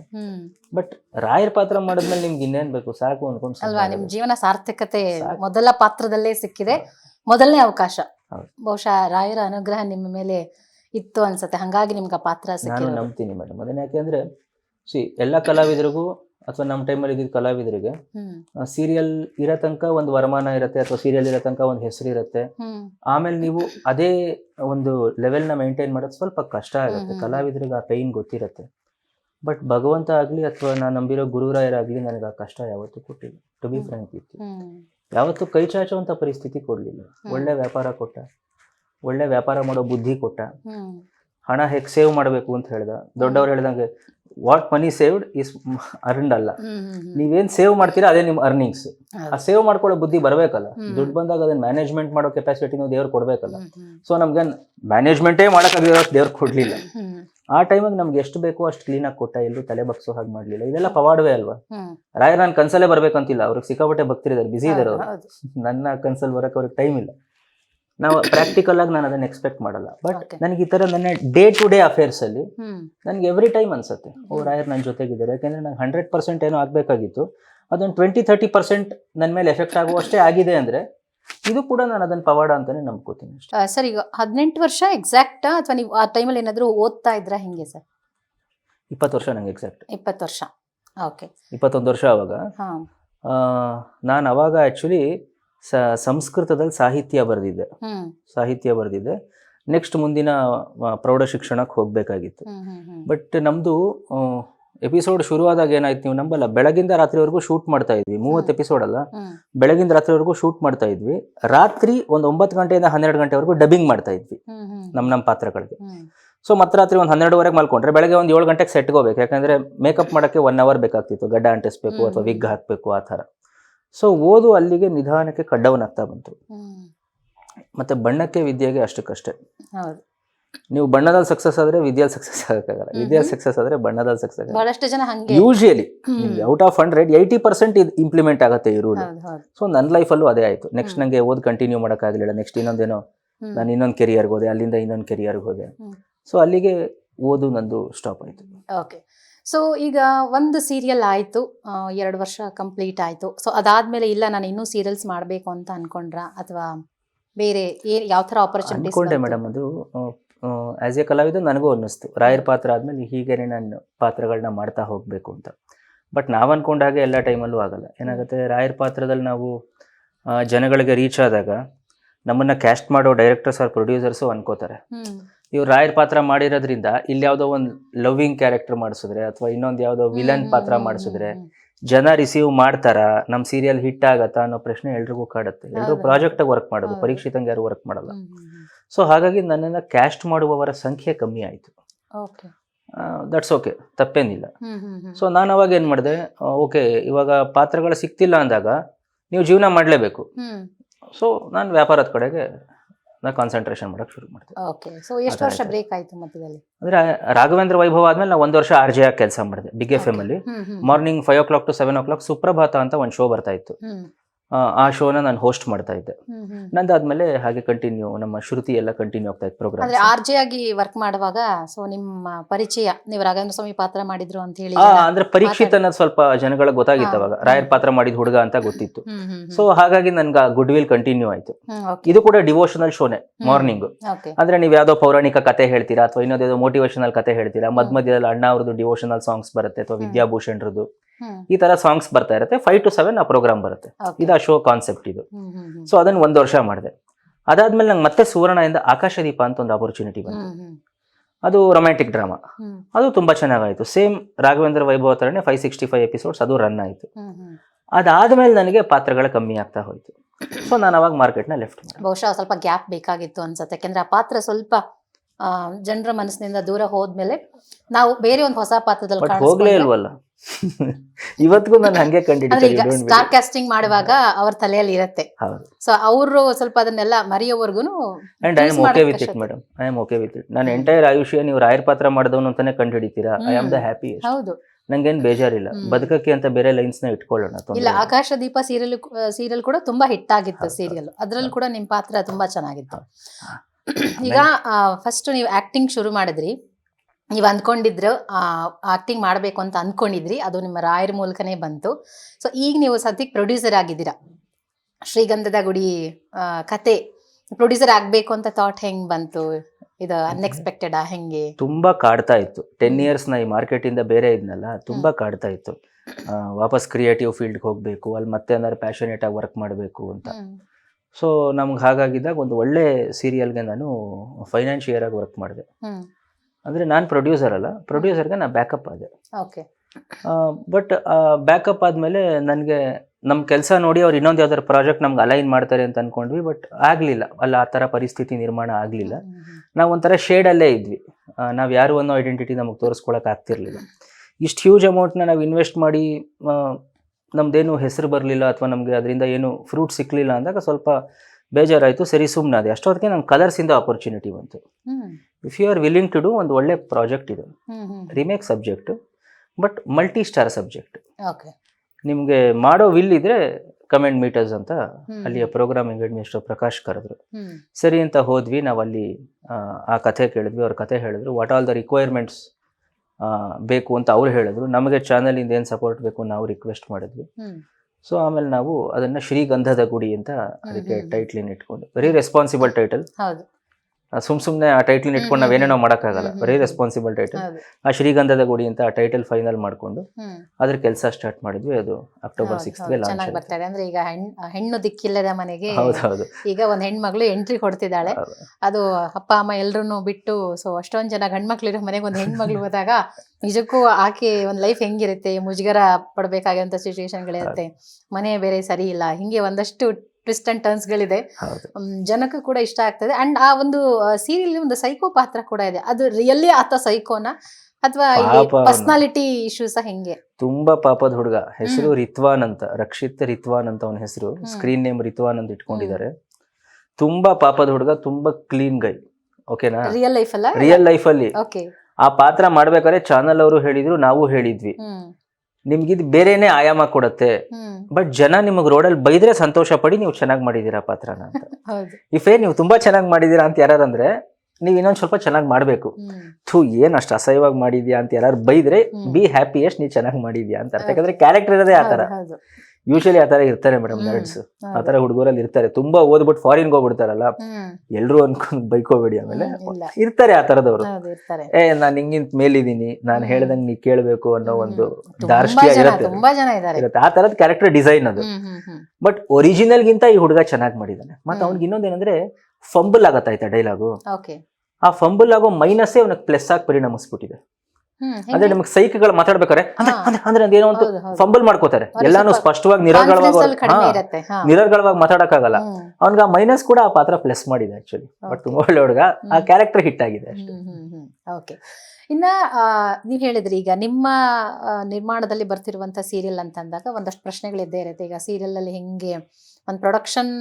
ಬಟ್ ರಾಯರ ಪಾತ್ರ ಮಾಡಿದ್ಮೇಲೆ ನಿಮ್ಗೆ ಇನ್ನೇನ್ ಬೇಕು? ಸಾಕು ಅನ್ಕೊಂಡು ಅಲ್ವಾ ನಿಮ್ ಜೀವನ ಸಾರ್ಥಕತೆ ಮೊದಲ ಪಾತ್ರದಲ್ಲೇ ಸಿಕ್ಕಿದೆ. ಮೊದಲನೇ ಅವಕಾಶ. ಬಹುಶಃ ರಾಯರ ಅನುಗ್ರಹ ನಿಮ್ಮ ಮೇಲೆ ಇತ್ತು ಅನ್ಸುತ್ತೆ. ಹಂಗಾಗಿ ನಿಮ್ಗೆ ಆ ಪಾತ್ರ ನಾನು ಸಿಕ್ಕಿರೋದು. ನಂಬ್ತೀನಿ ಮೇಡಮ್ ಅದನ್ನ ಯಾಕೆಂದ್ರೆ ಸಿ ಎಲ್ಲ ಕಲಾವಿದರಿಗೂ ಅಥವಾ ನಮ್ಮ ಟೈಮಲ್ಲಿ ಇದ್ದ ಕಲಾವಿದರಿಗೆ ಸೀರಿಯಲ್ ಇರೋ ತನಕ ಒಂದು ವರಮಾನ ಇರುತ್ತೆ ಅಥವಾ ಸೀರಿಯಲ್ ಇರೋ ತನಕ ಒಂದು ಹೆಸರು ಇರುತ್ತೆ. ಆಮೇಲೆ ನೀವು ಅದೇ ಒಂದು ಲೆವೆಲ್ನ ಮೇಂಟೈನ್ ಮಾಡೋದು ಸ್ವಲ್ಪ ಕಷ್ಟ ಆಗುತ್ತೆ. ಕಲಾವಿದರಿಗೆ ಆ ಪೈನ್ ಗೊತ್ತಿರುತ್ತೆ. ಬಟ್ ಭಗವಂತ ಆಗಲಿ ಅಥವಾ ನಾನು ನಂಬಿರೋ ಗುರುರಾಯರಾಗಲಿ ನನಗೆ ಆ ಕಷ್ಟ ಯಾವತ್ತೂ ಕೊಟ್ಟಿಲ್ಲ. To B. ಫ್ರಾಂಕ್ ಇತ್ತು ಯಾವತ್ತೂ ಕೈ ಚಾಚುವಂಥ ಪರಿಸ್ಥಿತಿ ಕೊಡಲಿಲ್ಲ. ಒಳ್ಳೆ ವ್ಯಾಪಾರ ಕೊಟ್ಟ. ಒಳ್ಳೆ ವ್ಯಾಪಾರ ಮಾಡೋ ಬುದ್ಧಿ ಕೊಟ್ಟ. ಹಣ ಹೇಗೆ ಸೇವ್ ಮಾಡಬೇಕು ಅಂತ ಹೇಳಿದ. ದೊಡ್ಡವ್ರು ಹೇಳಿದಂಗೆ what money saved is earned ಅಲ್ಲ. ನೀವೇನ್ ಸೇವ್ ಮಾಡ್ತೀರಾ ಅದೇ ನಿಮ್ಮ ಅರ್ನಿಂಗ್ಸ್ ಆ ಸೇವ್ ಮಾಡ್ಕೊಳ್ಳೋ ಬುದ್ಧಿ ಬರಬೇಕಲ್ಲ. ದುಡ್ಡು ಬಂದಾಗ ಅದನ್ನ ಮ್ಯಾನೇಜ್ಮೆಂಟ್ ಮಾಡೋ ಕೆಪಾಸಿಟಿನೂ ದೇವ್ರು ಕೊಡಬೇಕಲ್ಲ. ಸೊ ನಮ್ಗೆ ಮ್ಯಾನೇಜ್ಮೆಂಟೇ ಮಾಡೋಕ್ಕಾಗಿರೋ ದೇವ್ರು ಕೊಡಲಿಲ್ಲ. ಆ ಟೈಮಿಗೆ ನಮ್ಗೆ ಎಷ್ಟು ಬೇಕೋ ಅಷ್ಟು ಕ್ಲೀನಾಗಿ ಕೊಟ್ಟ ಎಲ್ಲೂ ತಲೆ ಬಗ್ಸೋ ಹಾಗೆ ಮಾಡಲಿಲ್ಲ. ಇದೆಲ್ಲ ಪವಾಡವೇ ಅಲ್ವಾ? ರಾಯರ್ ನಾನು ಕನ್ಸಲ್ಲೇ ಬರಬೇಕಂತಿಲ್ಲ. ಅವ್ರಿಗೆ ಸಿಕ್ಕಾಪಟ್ಟೆ ಭಕ್ತರಿದ್ದಾರೆ ಬಿಸಿ ಇದ್ದಾರೆ ಅವರು. ನನ್ನ ಕನ್ಸಲ್ ಬರೋಕೆ ಅವ್ರಿಗೆ ಟೈಮ್ ಇಲ್ಲ. ನಾವು ಪ್ರಾಕ್ಟಿಕಲ್ ಆಗಿ ನಾನು ಅದನ್ನ ಎಕ್ಸ್ಪೆಕ್ಟ್ ಮಾಡಲ್ಲ. ಬಟ್ ನನಗೆ ಈ ಥರ ನನ್ನ ಡೇ ಟು ಡೇ ಅಫೇರ್ಸ್ ಅಲ್ಲಿ ನನಗೆ ಎವ್ರಿ ಟೈಮ್ ಅನ್ಸುತ್ತೆ. ಓ ರಾಯರ್ ನನ್ನ ಜೊತೆಗಿದ್ದಾರೆ. ಯಾಕೆಂದ್ರೆ ನಂಗೆ ಹಂಡ್ರೆಡ್ ಪರ್ಸೆಂಟ್ ಏನೋ ಆಗಬೇಕಾಗಿತ್ತು. ಅದೊಂದು ಟ್ವೆಂಟಿ ತರ್ಟಿ ಪರ್ಸೆಂಟ್ ನನ್ನ ಮೇಲೆ ಎಫೆಕ್ಟ್ ಆಗುವಷ್ಟೇ ಆಗಿದೆ ಅಂದ್ರೆ ಇದು ಕೂಡ ನಾನು ಅದನ್ನ ಪವಾಡ ಅಂತಾನೆ ನಂಬ್ಕೋತೀನಿ ಅಷ್ಟೇ. ಸರ್ ಈಗ ಹದಿನೆಂಟು ವರ್ಷ ಎಕ್ಸಾಕ್ಟ್ ಅಥವಾ ನೀವು ಆ ಟೈಮಲ್ಲಿ ಏನಾದರೂ ಓದ್ತಾ ಇದ್ರಾ? ಹಿಂಗೆ ಸರ್? ಇಪ್ಪತ್ತು ವರ್ಷ ನಂಗೆ ಎಕ್ಸಾಕ್ಟ್ ಇಪ್ಪತ್ತು ವರ್ಷ. ಓಕೆ ಇಪ್ಪತ್ತೊಂದು ವರ್ಷ ಅವಾಗ. ನಾನು ಅವಾಗ ಆ್ಯಕ್ಚುಲಿ ಸ ಸಂಸ್ಕೃತದಲ್ಲಿ ಸಾಹಿತ್ಯ ಬರೆದಿದ್ದೆ ಸಾಹಿತ್ಯ ಬರೆದಿದ್ದೆ ನೆಕ್ಸ್ಟ್ ಮುಂದಿನ ಪ್ರೌಢ ಶಿಕ್ಷಣಕ್ಕೆ ಹೋಗಬೇಕಾಗಿತ್ತು. ಬಟ್ ನಮ್ಮದು ಎಪಿಸೋಡ್ ಶುರುವಾದಾಗ ಏನಾಯ್ತು ನೀವು ನಂಬಲ್ಲ. ಬೆಳಗಿಂದ ರಾತ್ರಿವರೆಗೂ ಶೂಟ್ ಮಾಡ್ತಾ ಇದ್ವಿ. ಮೂವತ್ತು ಎಪಿಸೋಡ್ ಅಲ್ಲ. ಬೆಳಗಿಂದ ರಾತ್ರಿವರೆಗೂ ಶೂಟ್ ಮಾಡ್ತಾ ಇದ್ವಿ. ರಾತ್ರಿ ಒಂದು ಒಂಬತ್ತು ಗಂಟೆಯಿಂದ ಹನ್ನೆರಡು ಗಂಟೆವರೆಗೂ ಡಬ್ಬಿಂಗ್ ಮಾಡ್ತಾ ಇದ್ವಿ. ನಮ್ಮ ನಮ್ಮ ಪಾತ್ರಗಳಿಗೆ. ಸೊ ಮತ್ತೆ ರಾತ್ರಿ ಒಂದು ಹನ್ನೆರಡುವರೆಗೆ ಮಲ್ಕೊಂಡ್ರೆ ಬೆಳಗ್ಗೆ ಒಂದು ಏಳು ಗಂಟೆಗೆ ಸೆಟ್ಗೆ ಹೋಗ್ಬೇಕು. ಯಾಕಂದ್ರೆ ಮೇಕಪ್ ಮಾಡೋಕ್ಕೆ ಒನ್ ಅವರ್ ಬೇಕಾಗ್ತಿತ್ತು. ಗಡ್ಡ ಅಂಟಿಸ್ಬೇಕು ಅಥವಾ ವಿಗ್ ಹಾಕಬೇಕು ಆ ಥರ. ಸೊ ಓದು ಅಲ್ಲಿಗೆ ನಿಧಾನಕ್ಕೆ ಕಡ್ಡವನ್ ಆಗ್ತಾ ಬಂತು ಮತ್ತೆ ಬಣ್ಣಕ್ಕೆ ವಿದ್ಯೆಗೆ ಅಷ್ಟಕ್ಕಷ್ಟೇ. ನೀವು ಬಣ್ಣದಲ್ಲಿ ಸಕ್ಸಸ್ ಆದ್ರೆ ವಿದ್ಯಾಲ್ ಸಕ್ಸಸ್ ಆಗಕ್ಕಾಗಲ್ಲ. ವಿದ್ಯಾಲ್ ಸಕ್ಸಸ್ ಆದ್ರೆ ಬಣ್ಣದಲ್ಲಿ ಸಕ್ಸಸ್ ಆಗಲ್ಲ. ಬಹಳಷ್ಟು ಜನ ಹಂಗೆ. Usually out of hundred eighty percent ಇದು ಇಂಪ್ಲಿಮೆಂಟ್ ಆಗುತ್ತೆ ಈ ರೂಲ್ ಸೊ ನನ್ನ ಲೈಫಲ್ಲೂ ಅದೇ ಆಯ್ತು. ನೆಕ್ಸ್ಟ್ ನಂಗೆ ಓದ್ ಕಂಟಿನ್ಯೂ ಮಾಡೋಕ್ಕಾಗಲಿಲ್ಲ. ನೆಕ್ಸ್ಟ್ ಇನ್ನೊಂದೇನೋ ನಾನು ಇನ್ನೊಂದು ಕೆರಿಯರ್ಗೆ ಹೋದೆ ಅಲ್ಲಿಂದ ಇನ್ನೊಂದು ಕೆರಿಯರ್ಗೆ ಹೋದೆ. ಸೊ ಅಲ್ಲಿಗೆ ಓದು ನಂದು ಸ್ಟಾಪ್ ಆಯಿತು. ಓಕೆ ಸೊ ಈಗ ಒಂದು ಸೀರಿಯಲ್ ಆಯಿತು ಎರಡು ವರ್ಷ ಕಂಪ್ಲೀಟ್ ಆಯಿತು. ಸೊ ಅದಾದಮೇಲೆ ಇಲ್ಲ ನಾನು ಇನ್ನೂ ಸೀರಿಯಲ್ಸ್ ಮಾಡಬೇಕು ಅಂತ ಅನ್ಕೊಂಡ್ರ? ಅಥವಾ ಬೇರೆ ಏನ್ ಯಾವ ಥರ ಆಪರ್ಚುನಿಟಿ ಅನ್ಕೊಂಡೆ ಮೇಡಮ್ ಅದು. ಆ್ಯಸ್ ಎ ಕಲಾವಿದ ನನಗೂ ಅನ್ನಿಸ್ತು. ರಾಯರ್ ಪಾತ್ರ ಆದಮೇಲೆ ಹೀಗೇನೆ ನಾನು ಪಾತ್ರಗಳನ್ನ ಮಾಡ್ತಾ ಹೋಗಬೇಕು ಅಂತ. ಬಟ್ ನಾವು ಅನ್ಕೊಂಡ ಹಾಗೆ ಎಲ್ಲ ಟೈಮಲ್ಲೂ ಆಗಲ್ಲ. ಏನಾಗುತ್ತೆ ರಾಯರ್ ಪಾತ್ರದಲ್ಲಿ ನಾವು ಜನಗಳಿಗೆ ರೀಚ್ ಆದಾಗ ನಮ್ಮನ್ನು ಕ್ಯಾಸ್ಟ್ ಮಾಡೋ ಡೈರೆಕ್ಟರ್ಸ್ ಆರ್ ಪ್ರೊಡ್ಯೂಸರ್ಸು ಅನ್ಕೋತಾರೆ. ಇವ್ರು ರಾಯರ್ ಪಾತ್ರ ಮಾಡಿರೋದ್ರಿಂದ ಇಲ್ಲಿ ಯಾವ್ದೋ ಒಂದು ಲವ್ವಿಂಗ್ ಕ್ಯಾರೆಕ್ಟರ್ ಮಾಡಿಸಿದ್ರೆ ಅಥವಾ ಇನ್ನೊಂದು ಯಾವ್ದೋ ವಿಲನ್ ಪಾತ್ರ ಮಾಡಿಸಿದ್ರೆ ಜನ ರಿಸೀವ್ ಮಾಡ್ತಾರ ನಮ್ ಸೀರಿಯಲ್ ಹಿಟ್ ಆಗತ್ತಾ ಅನ್ನೋ ಪ್ರಶ್ನೆ ಎಲ್ರಿಗೂ ಕಾಡುತ್ತೆ. ಎಲ್ಲರೂ ಪ್ರಾಜೆಕ್ಟಾಗಿ ಪ್ರಾಜೆಕ್ಟ್ ವರ್ಕ್ ಮಾಡೋದು. ಪರೀಕ್ಷಿತಂಗೆ ಯಾರು ವರ್ಕ್ ಮಾಡಲ್ಲ. ಸೊ ಹಾಗಾಗಿ ನನ್ನನ್ನ ಕ್ಯಾಸ್ಟ್ ಮಾಡುವವರ ಸಂಖ್ಯೆ ಕಮ್ಮಿ ಆಯ್ತು. ದಟ್ಸ್ ಓಕೆ ತಪ್ಪೇನಿಲ್ಲ. ಸೊ ನಾನು ಅವಾಗ ಏನ್ ಮಾಡಿದೆ? ಓಕೆ ಇವಾಗ ಪಾತ್ರಗಳು ಸಿಕ್ತಿಲ್ಲ ಅಂದಾಗ ನೀವು ಜೀವನ ಮಾಡಲೇಬೇಕು. ಸೊ ನಾನು ವ್ಯಾಪಾರದ ಕಡೆಗೆ ಕಾನ್ಸಂಟ್ರೇಷನ್ ಮಾಡಕ್ ಶುರು ಮಾಡ್ತೀವಿ. ಓಕೆ ಸೊ ಎಷ್ಟು ವರ್ಷ ಬ್ರೇಕ್ ಆಯ್ತು ಮಧ್ಯದಲ್ಲಿ ಅಂದ್ರೆ ರಾಘವೇಂದ್ರ ವೈಭವ ಆದ್ಮೇಲೆ ನಾವು ಒಂದು ವರ್ಷ ಆರ್ ಜೆ ಆಗಿ ಕೆಲಸ ಮಾಡಿದೆ ಬಿಗ್ ಎಫ್ ಎಂ ಅಲ್ಲಿ. Morning five o'clock to seven o'clock ಸುಪ್ರಭಾತ ಅಂತ ಒಂದು ಶೋ ಬರ್ತಾ ಇತ್ತು. ಆ, ಶೋನ ನಾನು ಹೋಸ್ಟ್ ಮಾಡ್ತಾ ಇದ್ದೆ. ನಂದಾದ್ಮೇಲೆ ಹಾಗೆ ಕಂಟಿನ್ಯೂ ನಮ್ಮ ಶ್ರುತಿ ಎಲ್ಲ ಕಂಟಿನ್ಯೂ ಆಗ್ತಾ ಇತ್ತು ಪ್ರೋಗ್ರಾಮ್ ಅಂದ್ರೆ ಆರ್ ಜಿ ಆಗಿ ವರ್ಕ್ ಮಾಡುವಾಗ ಸೊ ನಿಮ್ಮ ಪರಿಚಯ ನೀವು ರಾಘವೇಂದ್ರ ಸ್ವಾಮಿ ಪಾತ್ರ ಮಾಡಿದ್ರು ಅಂತ ಹೇಳಿ ಅಂದ್ರೆ ಪರೀಕ್ಷಿತ ಅನ್ನೋದು ಸ್ವಲ್ಪ ಜನಗಳ ಗೊತ್ತಾಗಿತ್ತು. ಅವಾಗ. ರಾಯರ್ ಪಾತ್ರ ಮಾಡಿದ ಹುಡುಗ ಅಂತ ಗೊತ್ತಿತ್ತು. ಸೊ ಹಾಗಾಗಿ ನನ್ಗೆ ಗುಡ್ ವಿಲ್ ಕಂಟಿನ್ಯೂ ಆಯ್ತು. ಇದು ಕೂಡ ಡಿವೋಷನಲ್ ಶೋನೆ ಮಾರ್ನಿಂಗ್ ಅಂದ್ರೆ ನೀವು ಯಾವ್ದೋ ಪೌರಾಣಿಕ ಕತೆ ಹೇಳ್ತೀರಾ ಅಥವಾ ಇನ್ನೊಂದೇದೋ ಮೋಟಿವೇಶನಲ್ ಕತೆ ಹೇಳ್ತೀರಾ ಮಧ್ಯ ಮಧ್ಯದಲ್ಲಿ ಅಣ್ಣ ಅವ್ರದ್ದು ಡಿವೋಷನಲ್ ಸಾಂಗ್ಸ್ ಬರುತ್ತೆ ಅಥವಾ ಹ್ಮ್. ಈ ತರ ಸಾಂಗ್ಸ್ ಬರ್ತಾ ಇರುತ್ತೆ. ಫೈವ್ ಟು ಸೆವೆನ್ ಆ ಪ್ರೋಗ್ರಾಮ್ ಬರುತ್ತೆ. ಇದು ಆ ಶೋ ಕಾನ್ಸೆಪ್ಟ್ ಇದು ಸೊ ಅದನ್ನ ಒಂದ್ ವರ್ಷ ಮಾಡಿದೆ. ಅದಾದ್ಮೇಲೆ ನಂಗೆ ಮತ್ತೆ ಸುವರ್ಣದಿಂದ ಆಕಾಶದೀಪ ಅಂತ ಒಂದು ಅಪರ್ಚುನಿಟಿ ಬಂತು. ಅದು ರೊಮ್ಯಾಂಟಿಕ್ ಡ್ರಾಮಾ ಅದು ತುಂಬಾ ಚೆನ್ನಾಗಾಯ್ತು. ಸೇಮ್ ರಾಘವೇಂದ್ರ ವೈಭವ ತರನೇ ಫೈವ್ ಸಿಕ್ಸ್ಟಿ ಫೈವ್ ಎಪಿಸೋಡ್ಸ್ ಅದು ರನ್ ಆಯ್ತು. ಅದಾದ್ಮೇಲೆ ನನಗೆ ಪಾತ್ರಗಳ ಕಮ್ಮಿ ಆಗ್ತಾ ಹೋಯ್ತು. ಸೊ ನಾನು ಅವಾಗ ಮಾರ್ಕೆಟ್ನ ಲೆಫ್ಟ್ ಬಹುಶಃ ಸ್ವಲ್ಪ ಗ್ಯಾಪ್ ಬೇಕಾಗಿತ್ತು ಅನ್ಸುತ್ತೆ. ಯಾಕೆಂದ್ರೆ ಆ ಪಾತ್ರ ಸ್ವಲ್ಪ ಜನರ ಮನಸ್ಸಿನಿಂದ ದೂರ ಹೋದ್ಮೇಲೆ ನಾವು ಬೇರೆ ಒಂದು ಹೊಸ ಪಾತ್ರದಲ್ಲಿ ಹೋಗ್ಲೇ ಇಲ್ವಲ್ಲ? (laughs) ಇವತ್ತಿಗೂ ನಾನು ಹಂಗೆ ಕಂಡಿದ್ದೀನಿ ಸ್ಟಾರ್ ಕ್ಯಾಸ್ಟಿಂಗ್ ಮಾಡುವಾಗ ಅವ್ರ ತಲೆಯಲ್ಲಿ ಇರುತ್ತೆ ಸೊ ಅವರು ಸ್ವಲ್ಪ ಅದನ್ನೆಲ್ಲ ಮರೆಯೋವರೆಗೂ and I am okay with it. Madam I am okay with it ನಾನು ಎಂಟೈರ್ ಆಯುಷ್ಯ ನೀವು ರಾಯರ್ ಪಾತ್ರ ಮಾಡಿದವನು ಅಂತಾನೆ ಕಂಡು ಹಿಡಿತೀರಾ ಐ ಆಮ್ ದ. ಹ್ಯಾಪಿ ಹೌದು. ನಂಗೇನ್ ಬೇಜಾರಿಲ್ಲ. ಬದುಕಕ್ಕೆ ಅಂತ ಬೇರೆ ಲೈನ್ಸ್ನ ಇಟ್ಕೊಳ್ಳೋಣ ಇಲ್ಲ. ಆಕಾಶ ದೀಪ ಸೀರಿಯಲ್ ಸೀರಿಯಲ್ ಕೂಡ ತುಂಬಾ ಹಿಟ್ ಆಗಿತ್ತು ಸೀರಿಯಲ್. ಅದ್ರಲ್ಲಿ ಕೂಡ ನಿಮ್ ಪಾತ್ರ ತುಂಬಾ ಚೆನ್ನಾಗಿತ್ತು. ಈಗ ಫಸ್ಟ್ ನೀವು ಆಕ್ಟಿಂಗ್ ಶುರು ಮಾಡಿದ್ರಿ. ನೀವು ಅಂದ್ಕೊಂಡಿದ್ರು ಆಕ್ಟಿಂಗ್ ಮಾಡಬೇಕು ಅಂತ ಅಂದ್ಕೊಂಡಿದ್ರಿ ಅದು ನಿಮ್ಮ ರಾಯರ ಮೂಲಕನೇ ಬಂತು. ಸೊ ಈಗ ನೀವು ಸದ್ಯಕ್ಕೆ ಪ್ರೊಡ್ಯೂಸರ್ ಆಗಿದ್ದೀರಾ? ಶ್ರೀಗಂಧದ ಗುಡಿ ಕತೆ ಪ್ರೊಡ್ಯೂಸರ್ ಆಗ್ಬೇಕು ಅಂತ ಥಾಟ್ ಹೆಂಗ್ ಬಂತು? ಇದು ಅನ್ಎಕ್ಸ್ಪೆಕ್ಟೆಡ್ ಹೆಂಗೆ? ತುಂಬಾ ಕಾಡ್ತಾ ಇತ್ತು. ಟೆನ್ನ ಈ ಮಾರ್ಕೆಟ್ ಇಂದ ಬೇರೆ ಇದ್ನಲ್ಲ ತುಂಬಾ ಕಾಡ್ತಾ ಇತ್ತು. ವಾಪಸ್ ಕ್ರಿಯೇಟಿವ್ ಫೀಲ್ಡ್ ಹೋಗ್ಬೇಕು ಅಲ್ಲಿ ಮತ್ತೆ ಏನಾದ್ರು ಪ್ಯಾಷನೇಟ್ ಆಗಿ ವರ್ಕ್ ಮಾಡಬೇಕು ಅಂತ. ಸೊ ನಮ್ಗೆ ಹಾಗಾಗಿದ್ದಾಗ ಒಂದು ಒಳ್ಳೆ ಸೀರಿಯಲ್ಗೆ ನಾನು ಫೈನಾನ್ಷಿಯರ್ ಆಗಿ ವರ್ಕ್ ಮಾಡಿದೆ. ಅಂದ್ರೆ ನಾನು ಪ್ರೊಡ್ಯೂಸರ್ ಅಲ್ಲ ಪ್ರೊಡ್ಯೂಸರ್ಗೆ ನಾನು ಬ್ಯಾಕಪ್ ಆದೆ. ಓಕೆ ಬಟ್ ಬ್ಯಾಕಪ್ ಆದಮೇಲೆ ನನಗೆ ನಮ್ಮ ಕೆಲಸ ನೋಡಿ ಅವ್ರು ಇನ್ನೊಂದು ಯಾವ್ದಾದ್ರು ಪ್ರಾಜೆಕ್ಟ್ ನಮ್ಗೆ ಅಲೈನ್ ಮಾಡ್ತಾರೆ ಅಂತ ಅನ್ಕೊಂಡ್ವಿ ಬಟ್ ಆಗಲಿಲ್ಲ. ಅಲ್ಲ ಆ ಥರ ಪರಿಸ್ಥಿತಿ ನಿರ್ಮಾಣ ಆಗಲಿಲ್ಲ. ನಾವು ಒಂಥರ ಶೇಡಲ್ಲೇ ಇದ್ವಿ. ನಾವು ಯಾರು ಒಂದು ಐಡೆಂಟಿಟಿ ನಮಗೆ ತೋರಿಸ್ಕೊಳಕ್ಕೆ ಆಗ್ತಿರ್ಲಿಲ್ಲ. ಇಷ್ಟು ಹ್ಯೂಜ್ ಅಮೌಂಟ್ನ ನಾವು ಇನ್ವೆಸ್ಟ್ ಮಾಡಿ ನಮ್ಮದೇನು ನಮ್ದೇನು ಹೆಸರು ಬರಲಿಲ್ಲ ಅಥವಾ ನಮಗೆ ಅದರಿಂದ ಏನು ಫ್ರೂಟ್ ಸಿಕ್ಕಲಿಲ್ಲ ಅಂದಾಗ ಸ್ವಲ್ಪ ಬೇಜಾರಾಯಿತು ಸರಿ ಸುಮ್ಮನೆ ಅದೇ ಅಷ್ಟೊತ್ತಿಗೆ ಕಲರ್ಸ್ ಕಲರ್ಸಿಂದ ಆಪರ್ಚುನಿಟಿ ಬಂತು. If you are willing to do ಒಂದು ಒಳ್ಳೆ ಪ್ರಾಜೆಕ್ಟ್ ಇದು. Remake subject but multi star subject ನಿಮಗೆ ಮಾಡೋ ವಿಲ್ ಇದ್ರೆ ಕಮೆಂಟ್ ಮೀಟರ್ಸ್ ಅಂತ. ಅಲ್ಲಿಯ ಪ್ರೋಗ್ರಾಮಿಂಗ್ ಅಡ್ಮಿನಿಸ್ಟರ್ ಪ್ರಕಾಶ್ ಕರೆದ್ರು. ಸರಿ ಅಂತ ಹೋದ್ವಿ ನಾವು ಅಲ್ಲಿ ಆ, ಕಥೆ ಕೇಳಿದ್ವಿ. ಅವ್ರ ಕಥೆ ಹೇಳಿದ್ರು ವಾಟ್ ಆಲ್ ದ ರಿಕ್ವೈರ್ಮೆಂಟ್ಸ್ ಬೇಕು? ಅಂತ ಅವ್ರು ಹೇಳಿದ್ರು. ನಮಗೆ ಚಾನಲಿಂದ ಏನು ಸಪೋರ್ಟ್ ಬೇಕು ನಾವು ರಿಕ್ವೆಸ್ಟ್ ಮಾಡಿದ್ವಿ. ಸೊ ಆಮೇಲೆ ನಾವು ಅದನ್ನ ಶ್ರೀಗಂಧದ ಗುಡಿ ಅಂತ ಅದಕ್ಕೆ ಟೈಟ್ಲಿನ ಇಟ್ಕೊಂಡು ವೆರಿ ರೆಸ್ಪಾನ್ಸಿಬಲ್ ಟೈಟಲ್ ಹೌದು. ಸುಮ್ ಸುಮ್ನೆ ಆ ಟೈಟಲ್ ಇಟ್ಕೊಂಡು ನಾವ್ ನಾವೇನೇನೋ. ಮಾಡೋಕ್ಕಾಗಲ್ಲ. ವೆರಿ ರೆಸ್ಪಾನ್ಸಿಬಲ್ ಟೈಟಲ್ ಆ ಶ್ರೀಗಂಧದ ಗುಡಿ ಅಂತ ಆ ಟೈಟಲ್ ಫೈನಲ್ ಮಾಡ್ಕೊಂಡು ಅದ್ರ ಕೆಲಸ ಸ್ಟಾರ್ಟ್ ಮಾಡಿದ್ವಿ. ಅದು ಅಕ್ಟೋಬರ್ ಸಿಕ್ಸ್ ಸಿಕ್ಸ್ತ್ಗೆ ಲಾಂಚ್ ಬರ್ತಾ ಅಂದ್ರೆ ಈಗ ಹೆಣ್ ಹೆಣ್ಣು ದಿಕ್ಕಿಲ್ಲದ ಮನೆಗೆ ಹೌದು ಹೌದು. ಈಗ ಒಂದ್ ಹೆಣ್ಮಗಳು ಎಂಟ್ರಿ ಕೊಡ್ತಿದ್ದಾಳೆ. ಅದು ಅಪ್ಪ ಅಮ್ಮ ಎಲ್ರು ಬಿಟ್ಟು ಸೊ ಅಷ್ಟೊಂದ್ ಜನ ಗಂಡ್ಮಕ್ಳಿರೋ ಮನೆಗೆ ಒಂದು ಹೆಣ್ಮಗಳು ಹೋದಾಗ ನಿಜಕ್ಕೂ ಆಕೆ ಒಂದ್ ಲೈಫ್ ಹೆಂಗಿರುತ್ತೆ ಮುಜುಗರ ಪಡ್ಬೇಕಾಗಿರುವಂತ ಸಿಚುವೇಶನ್ಗಳಿರುತ್ತೆ ಮನೆ ಬೇರೆ ಸರಿ ಇಲ್ಲ. ಹಿಂಗೆ ಒಂದಷ್ಟು ಟ್ವಿಸ್ಟ್ ಅಂಡ್ ಟರ್ನ್ಸ್ ಗಳಿದೆ ಜನಕ್ಕೂ ಕೂಡ ಇಷ್ಟ ಆಗ್ತದೆ. ಅಂಡ್ ಆ ಒಂದು ಸೀರಿಯಲ್ ಒಂದು ಸೈಕೋ ಪಾತ್ರ ಕೂಡ ಇದೆ. ಅದು ರಿಯಲ್ಲಿ ಆತ ಸೈಕೋನ? ಅಥವಾ. ಪರ್ಸನಾಲಿಟಿ ಇಶ್ಯೂಸ್ ಹೆಂಗೆ? ತುಂಬಾ ಪಾಪದ ಹುಡುಗ. ಹೆಸರು. ರಿತ್ವಾನ್ ಅಂತ ರಕ್ಷಿತ್ ರಿತ್ವಾನ್ ಅಂತ ಅವನ ಹೆಸರು. ಸ್ಕ್ರೀನ್ ನೇಮ್ ರಿತ್ವಾನ್ ಅಂತ ಇಟ್ಕೊಂಡಿದ್ದಾರೆ. ತುಂಬಾ ಪಾಪದ ಹುಡುಗ ತುಂಬಾ ಕ್ಲೀನ್ ಗೈ. ಓಕೆನಾ? ರಿಯಲ್ ಲೈಫ್ ಅಲ್ಲ? ರಿಯಲ್ ಲೈಫ್ ಅಲ್ಲಿ. ಓಕೆ. ಆ ಪಾತ್ರ ಮಾಡ್ಬೇಕಾದ್ರೆ ಚಾನಲ್ ಅವರು ಹೇಳಿದ್ರು ನಾವು ಹೇಳಿದ್ವಿ. ನಿಮ್ಗಿದ್ ಬೇರೆನೆ ಆಯಾಮ ಕೊಡುತ್ತೆ. ಬಟ್ ಜನ ನಿಮಗೆ ರೋಡಲ್ಲಿ ಬೈದ್ರೆ ಸಂತೋಷ ಪಡಿ ನೀವು ಚೆನ್ನಾಗಿ ಮಾಡಿದೀರಾ ಪಾತ್ರನ ಅಂತ. (laughs) ಇಫೇ ನೀವು ತುಂಬಾ ಚೆನ್ನಾಗಿ ಮಾಡಿದೀರಾ ಅಂತ ಯಾರಂದ್ರೆ ನೀವು ಇನ್ನೊಂದ್ ಸ್ವಲ್ಪ ಚೆನ್ನಾಗಿ ಮಾಡಬೇಕು. ಥೂ ಏನು ಅಷ್ಟು ಅಸಹ್ಯವಾಗಿ ಮಾಡಿದ್ಯಾ ಅಂತ ಯಾರು ಬೈದ್ರೆ. ಬಿ ಹ್ಯಾಪಿಯೆಸ್ಟ್ ನೀ ಚೆನ್ನಾಗಿ ಮಾಡಿದ್ಯಾ ಅಂತ ಅರ್ಥ. ಯಾಕಂದ್ರೆ ಕ್ಯಾರೆಕ್ಟರ್ ಇರೋದೇ ಆ ಹೌದು. ಯೂಶಲಿ ಆ ತರ ಇರ್ತಾರೆ ಮೇಡಮ್. ನರ್ಡ್ಸ್ ಆ ತರ ಹುಡುಗರಲ್ಲಿ ಇರ್ತಾರೆ. ತುಂಬಾ ಓದ್ಬಿಟ್ಟು ಫಾರಿನ್ ಹೋಗ್ಬಿಡ್ತಾರಲ್ಲ ಎಲ್ರು ಅನ್ಕೊಂಡ್ ಬೈಕೋಬೇಡಿ ಆಮೇಲೆ. ಇರ್ತಾರೆ ಆ ತರದವರು. ಏ ನಾನು ಹಿಂಗಿಂತ ಮೇಲಿದ್ದೀನಿ ನಾನು ಹೇಳ್ದಂಗೆ ನೀ ಕೇಳಬೇಕು ಅನ್ನೋ ಒಂದು ಜನ ಇರುತ್ತೆ ಆ ತರದ ಕ್ಯಾರೆಕ್ಟರ್ ಡಿಸೈನ್ ಅದು. ಬಟ್ ಒರಿಜಿನಲ್ ಗಿಂತ ಈ ಹುಡುಗ ಚೆನ್ನಾಗಿ ಮಾಡಿದಾನೆ. ಮತ್ತೆ. ಅವ್ನಿಗೆ ಇನ್ನೊಂದೇನಂದ್ರೆ ಫಂಬಲ್ ಆಗತ್ತೈತೆ ಡೈಲಾಗು ಆ ಫಂಬಲ್ ಆಗೋ ಮೈನಸ್ಸೇ ಅವನಿಗೆ ಪ್ಲಸ್ ಆಗಿ ಪರಿಣಮಿಸ್ಬಿಟ್ಟಿದೆ. ಅಂದ್ರೆ? ನಿಮ್ಗೆ ಸೈಕ್ಗಳು ಮಾತಾಡ್ಬೇಕಾರೆ ಅಂದ್ರೆ ಏನೋ ಅಂದ್ರೆ ಏನೋ ಅದೇನೋ ಒಂದು. ಫಂಬಲ್ ಮಾಡ್ಕೋತಾರೆ. ಎಲ್ಲಾನು ಸ್ಪಷ್ಟವಾಗಿ ನಿರರ್ಗಳವಾಗಿ. ನಿರರ್ಗಳವಾಗಿ ಮಾತಾಡಕ್ಕಾಗಲ್ಲ. ಆ ಮೈನಸ್ ಕೂಡ ಆ ಪಾತ್ರ ಪ್ಲಸ್ ಮಾಡಿದೆ ಆಕ್ಚುಲಿ ಬಟ್ ತುಂಬಾ ಒಳ್ಳೆ ಹುಡುಗ. ಆ. ಕ್ಯಾರೆಕ್ಟರ್ ಹಿಟ್ ಆಗಿದೆ ಅಷ್ಟೇ. ಓಕೆ ಇನ್ನ ನೀವು ನೀವ್ ಹೇಳಿದ್ರಿ ಈಗ ನಿಮ್ಮ ನಿರ್ಮಾಣದಲ್ಲಿ ಬರ್ತಿರುವಂತ ಸೀರಿಯಲ್ ಅಂತ ಅಂದಾಗ ಒಂದಷ್ಟು ಪ್ರಶ್ನೆಗಳಿದ್ದೇ ಇರುತ್ತೆ. ಈಗ ಸೀರಿಯಲ್ ಅಲ್ಲಿ ಹೆಂಗೆ ಒಂದು ಪ್ರೊಡಕ್ಷನ್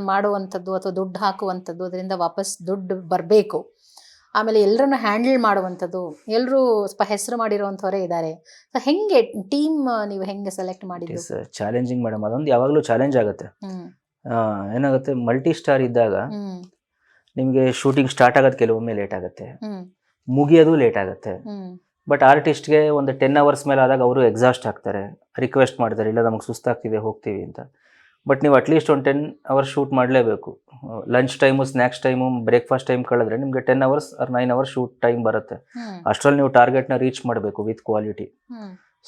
ಮಾಡುವಂಥದ್ದು ಅಥವಾ ದುಡ್ಡು ಹಾಕುವಂಥದ್ದು ಅದರಿಂದ ವಾಪಸ್ ದುಡ್ಡು ಬರಬೇಕು. ಆಮೇಲೆ ಎಲ್ಲರನ್ನು ಹ್ಯಾಂಡಲ್ ಮಾಡುವಂಥದ್ದು ಎಲ್ಲರೂ ಸ್ವಲ್ಪ ಹೆಸರು ಮಾಡಿರುವಂಥವರೇ ಇದ್ದಾರೆ. ಸೊ ಹೆಂಗೆ ಟೀಮ್ ನೀವು ಹೆಂಗೆ ಸೆಲೆಕ್ಟ್ ಮಾಡಿದ್ರಿ ಚಾಲೆಂಜಿಂಗ್ ಮೇಡಮ್ ಅದೊಂದು ಯಾವಾಗಲೂ ಚಾಲೆಂಜ್ ಆಗುತ್ತೆ. ಏನಾಗುತ್ತೆ ಮಲ್ಟಿ ಸ್ಟಾರ್ ಇದ್ದಾಗ ನಿಮಗೆ ಶೂಟಿಂಗ್ ಸ್ಟಾರ್ಟ್ ಆಗೋದು ಕೆಲವೊಮ್ಮೆ ಲೇಟ್ ಆಗುತ್ತೆ. ಮುಗಿಯೋದು ಲೇಟ್ ಆಗುತ್ತೆ. ಬಟ್ ಆರ್ಟಿಸ್ಟ್ಗೆ ಒಂದು ಟೆನ್ ಅವರ್ಸ್ ಮೇಲೆ ಆದಾಗ ಅವರು ಎಕ್ಸಾಸ್ಟ್ ಆಗ್ತಾರೆ. ರಿಕ್ವೆಸ್ಟ್ ಮಾಡ್ತಾರೆ ಇಲ್ಲ ನಮಗೆ ಸುಸ್ತಾಗ್ತಿದೆ ಹೋಗ್ತೀವಿ ಅಂತ. ಬಟ್ ನೀವು ಅಟ್ಲೀಸ್ಟ್ ಒಂದು ಟೆನ್ ಅವರ್ಸ್ ಶೂಟ್ ಮಾಡಲೇಬೇಕು. Lunch time snacks time breakfast time ಕಳೆದ್ರೆ ನಿಮಗೆ ten hours or nine hours shoot time ಬರುತ್ತೆ. ಅಷ್ಟರಲ್ಲಿ ನೀವು ಟಾರ್ಗೆಟ್ನ ರೀಚ್ ಮಾಡಬೇಕು ವಿತ್ ಕ್ವಾಲಿಟಿ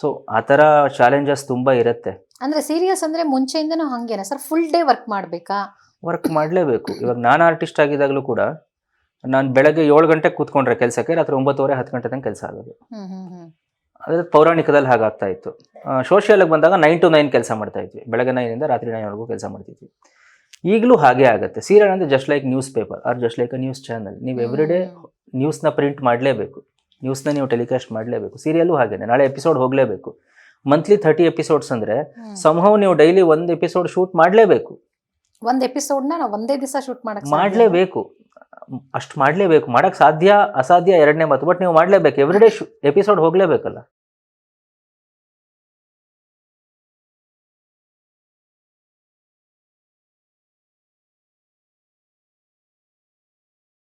ಸೊ ಆ ಥರ ಚಾಲೆಂಜಸ್ ತುಂಬ ಇರುತ್ತೆ. ಅಂದರೆ ಸೀರಿಯಸ್ ಅಂದ್ರೆ ಮುಂಚೆಯಿಂದನೂ ಹಾಗೇನ? ಸರ್ ಫುಲ್ ಡೇ ವರ್ಕ್ ಮಾಡಬೇಕಾ? ವರ್ಕ್ ಮಾಡಲೇಬೇಕು. ಇವಾಗ ನಾನು ಆರ್ಟಿಸ್ಟ್ ಆಗಿದ್ದಾಗಲೂ ಕೂಡ ನಾನು ಬೆಳಗ್ಗೆ ಏಳು ಗಂಟೆಗೆ ಕೂತ್ಕೊಂಡ್ರೆ ಕೆಲಸಕ್ಕೆ ರಾತ್ರಿ ಒಂಬತ್ತುವರೆ ಹತ್ತು ಗಂಟೆ ತನಕ ಕೆಲಸ ಆಗೋದು. ಅದ್ರ ಪೌರಾಣಿಕದಲ್ಲಿ ಹಾಗಾಗ್ತಾ ಇತ್ತು. ಸೋಷಿಯಲ್ಗೆ ಬಂದಾಗ ನೈನ್ ಟು ನೈನ್ ಕೆಲಸ ಮಾಡ್ತಾ ಇದ್ವಿ. ಬೆಳಗ್ಗೆ ನೈನಿಂದ ರಾತ್ರಿ ನೈನ್ವರೆಗೂ ಕೆಲಸ ಮಾಡ್ತಿದ್ವಿ. ಈಗಲೂ ಹಾಗೆ ಆಗುತ್ತೆ. ಸೀರಿಯಲ್ ಅಂದರೆ just like news paper or just like a news channel ನೀವು ಎವ್ರಿ ಡೇ ನ್ಯೂಸ್ನ ಪ್ರಿಂಟ್ ಮಾಡಲೇಬೇಕು. ನ್ಯೂಸ್ನ ನೀವು ಟೆಲಿಕಾಸ್ಟ್ ಮಾಡಲೇಬೇಕು. ಸೀರಿಯಲ್ಲೂ ಹಾಗೇನೆ. ನಾಳೆ ಎಪಿಸೋಡ್ ಹೋಗಲೇಬೇಕು. ಮಂತ್ಲಿ ಥರ್ಟಿ ಎಪಿಸೋಡ್ಸ್ ಅಂದರೆ ಸಂಭವ ಸಂಹವ್ ನೀವು ಡೈಲಿ ಒಂದು ಎಪಿಸೋಡ್ ಶೂಟ್ ಮಾಡಲೇಬೇಕು. ಒಂದ್ ಎಪಿಸೋಡ್ನ ನಾವು ಒಂದೇ ದಿವಸ ಶೂಟ್ ಮಾಡಕ್ಕೆ? ಮಾಡಲೇಬೇಕು. ಅಷ್ಟು ಮಾಡಲೇಬೇಕು. ಮಾಡೋಕ್ಕೆ ಸಾಧ್ಯ ಅಸಾಧ್ಯ ಎರಡನೇ ಮಾತು ಬಟ್ ನೀವು ಮಾಡಲೇಬೇಕು. ಎವ್ರಿಡೇ ಶು ಎಪಿಸೋಡ್ ಹೋಗಲೇಬೇಕಲ್ಲ.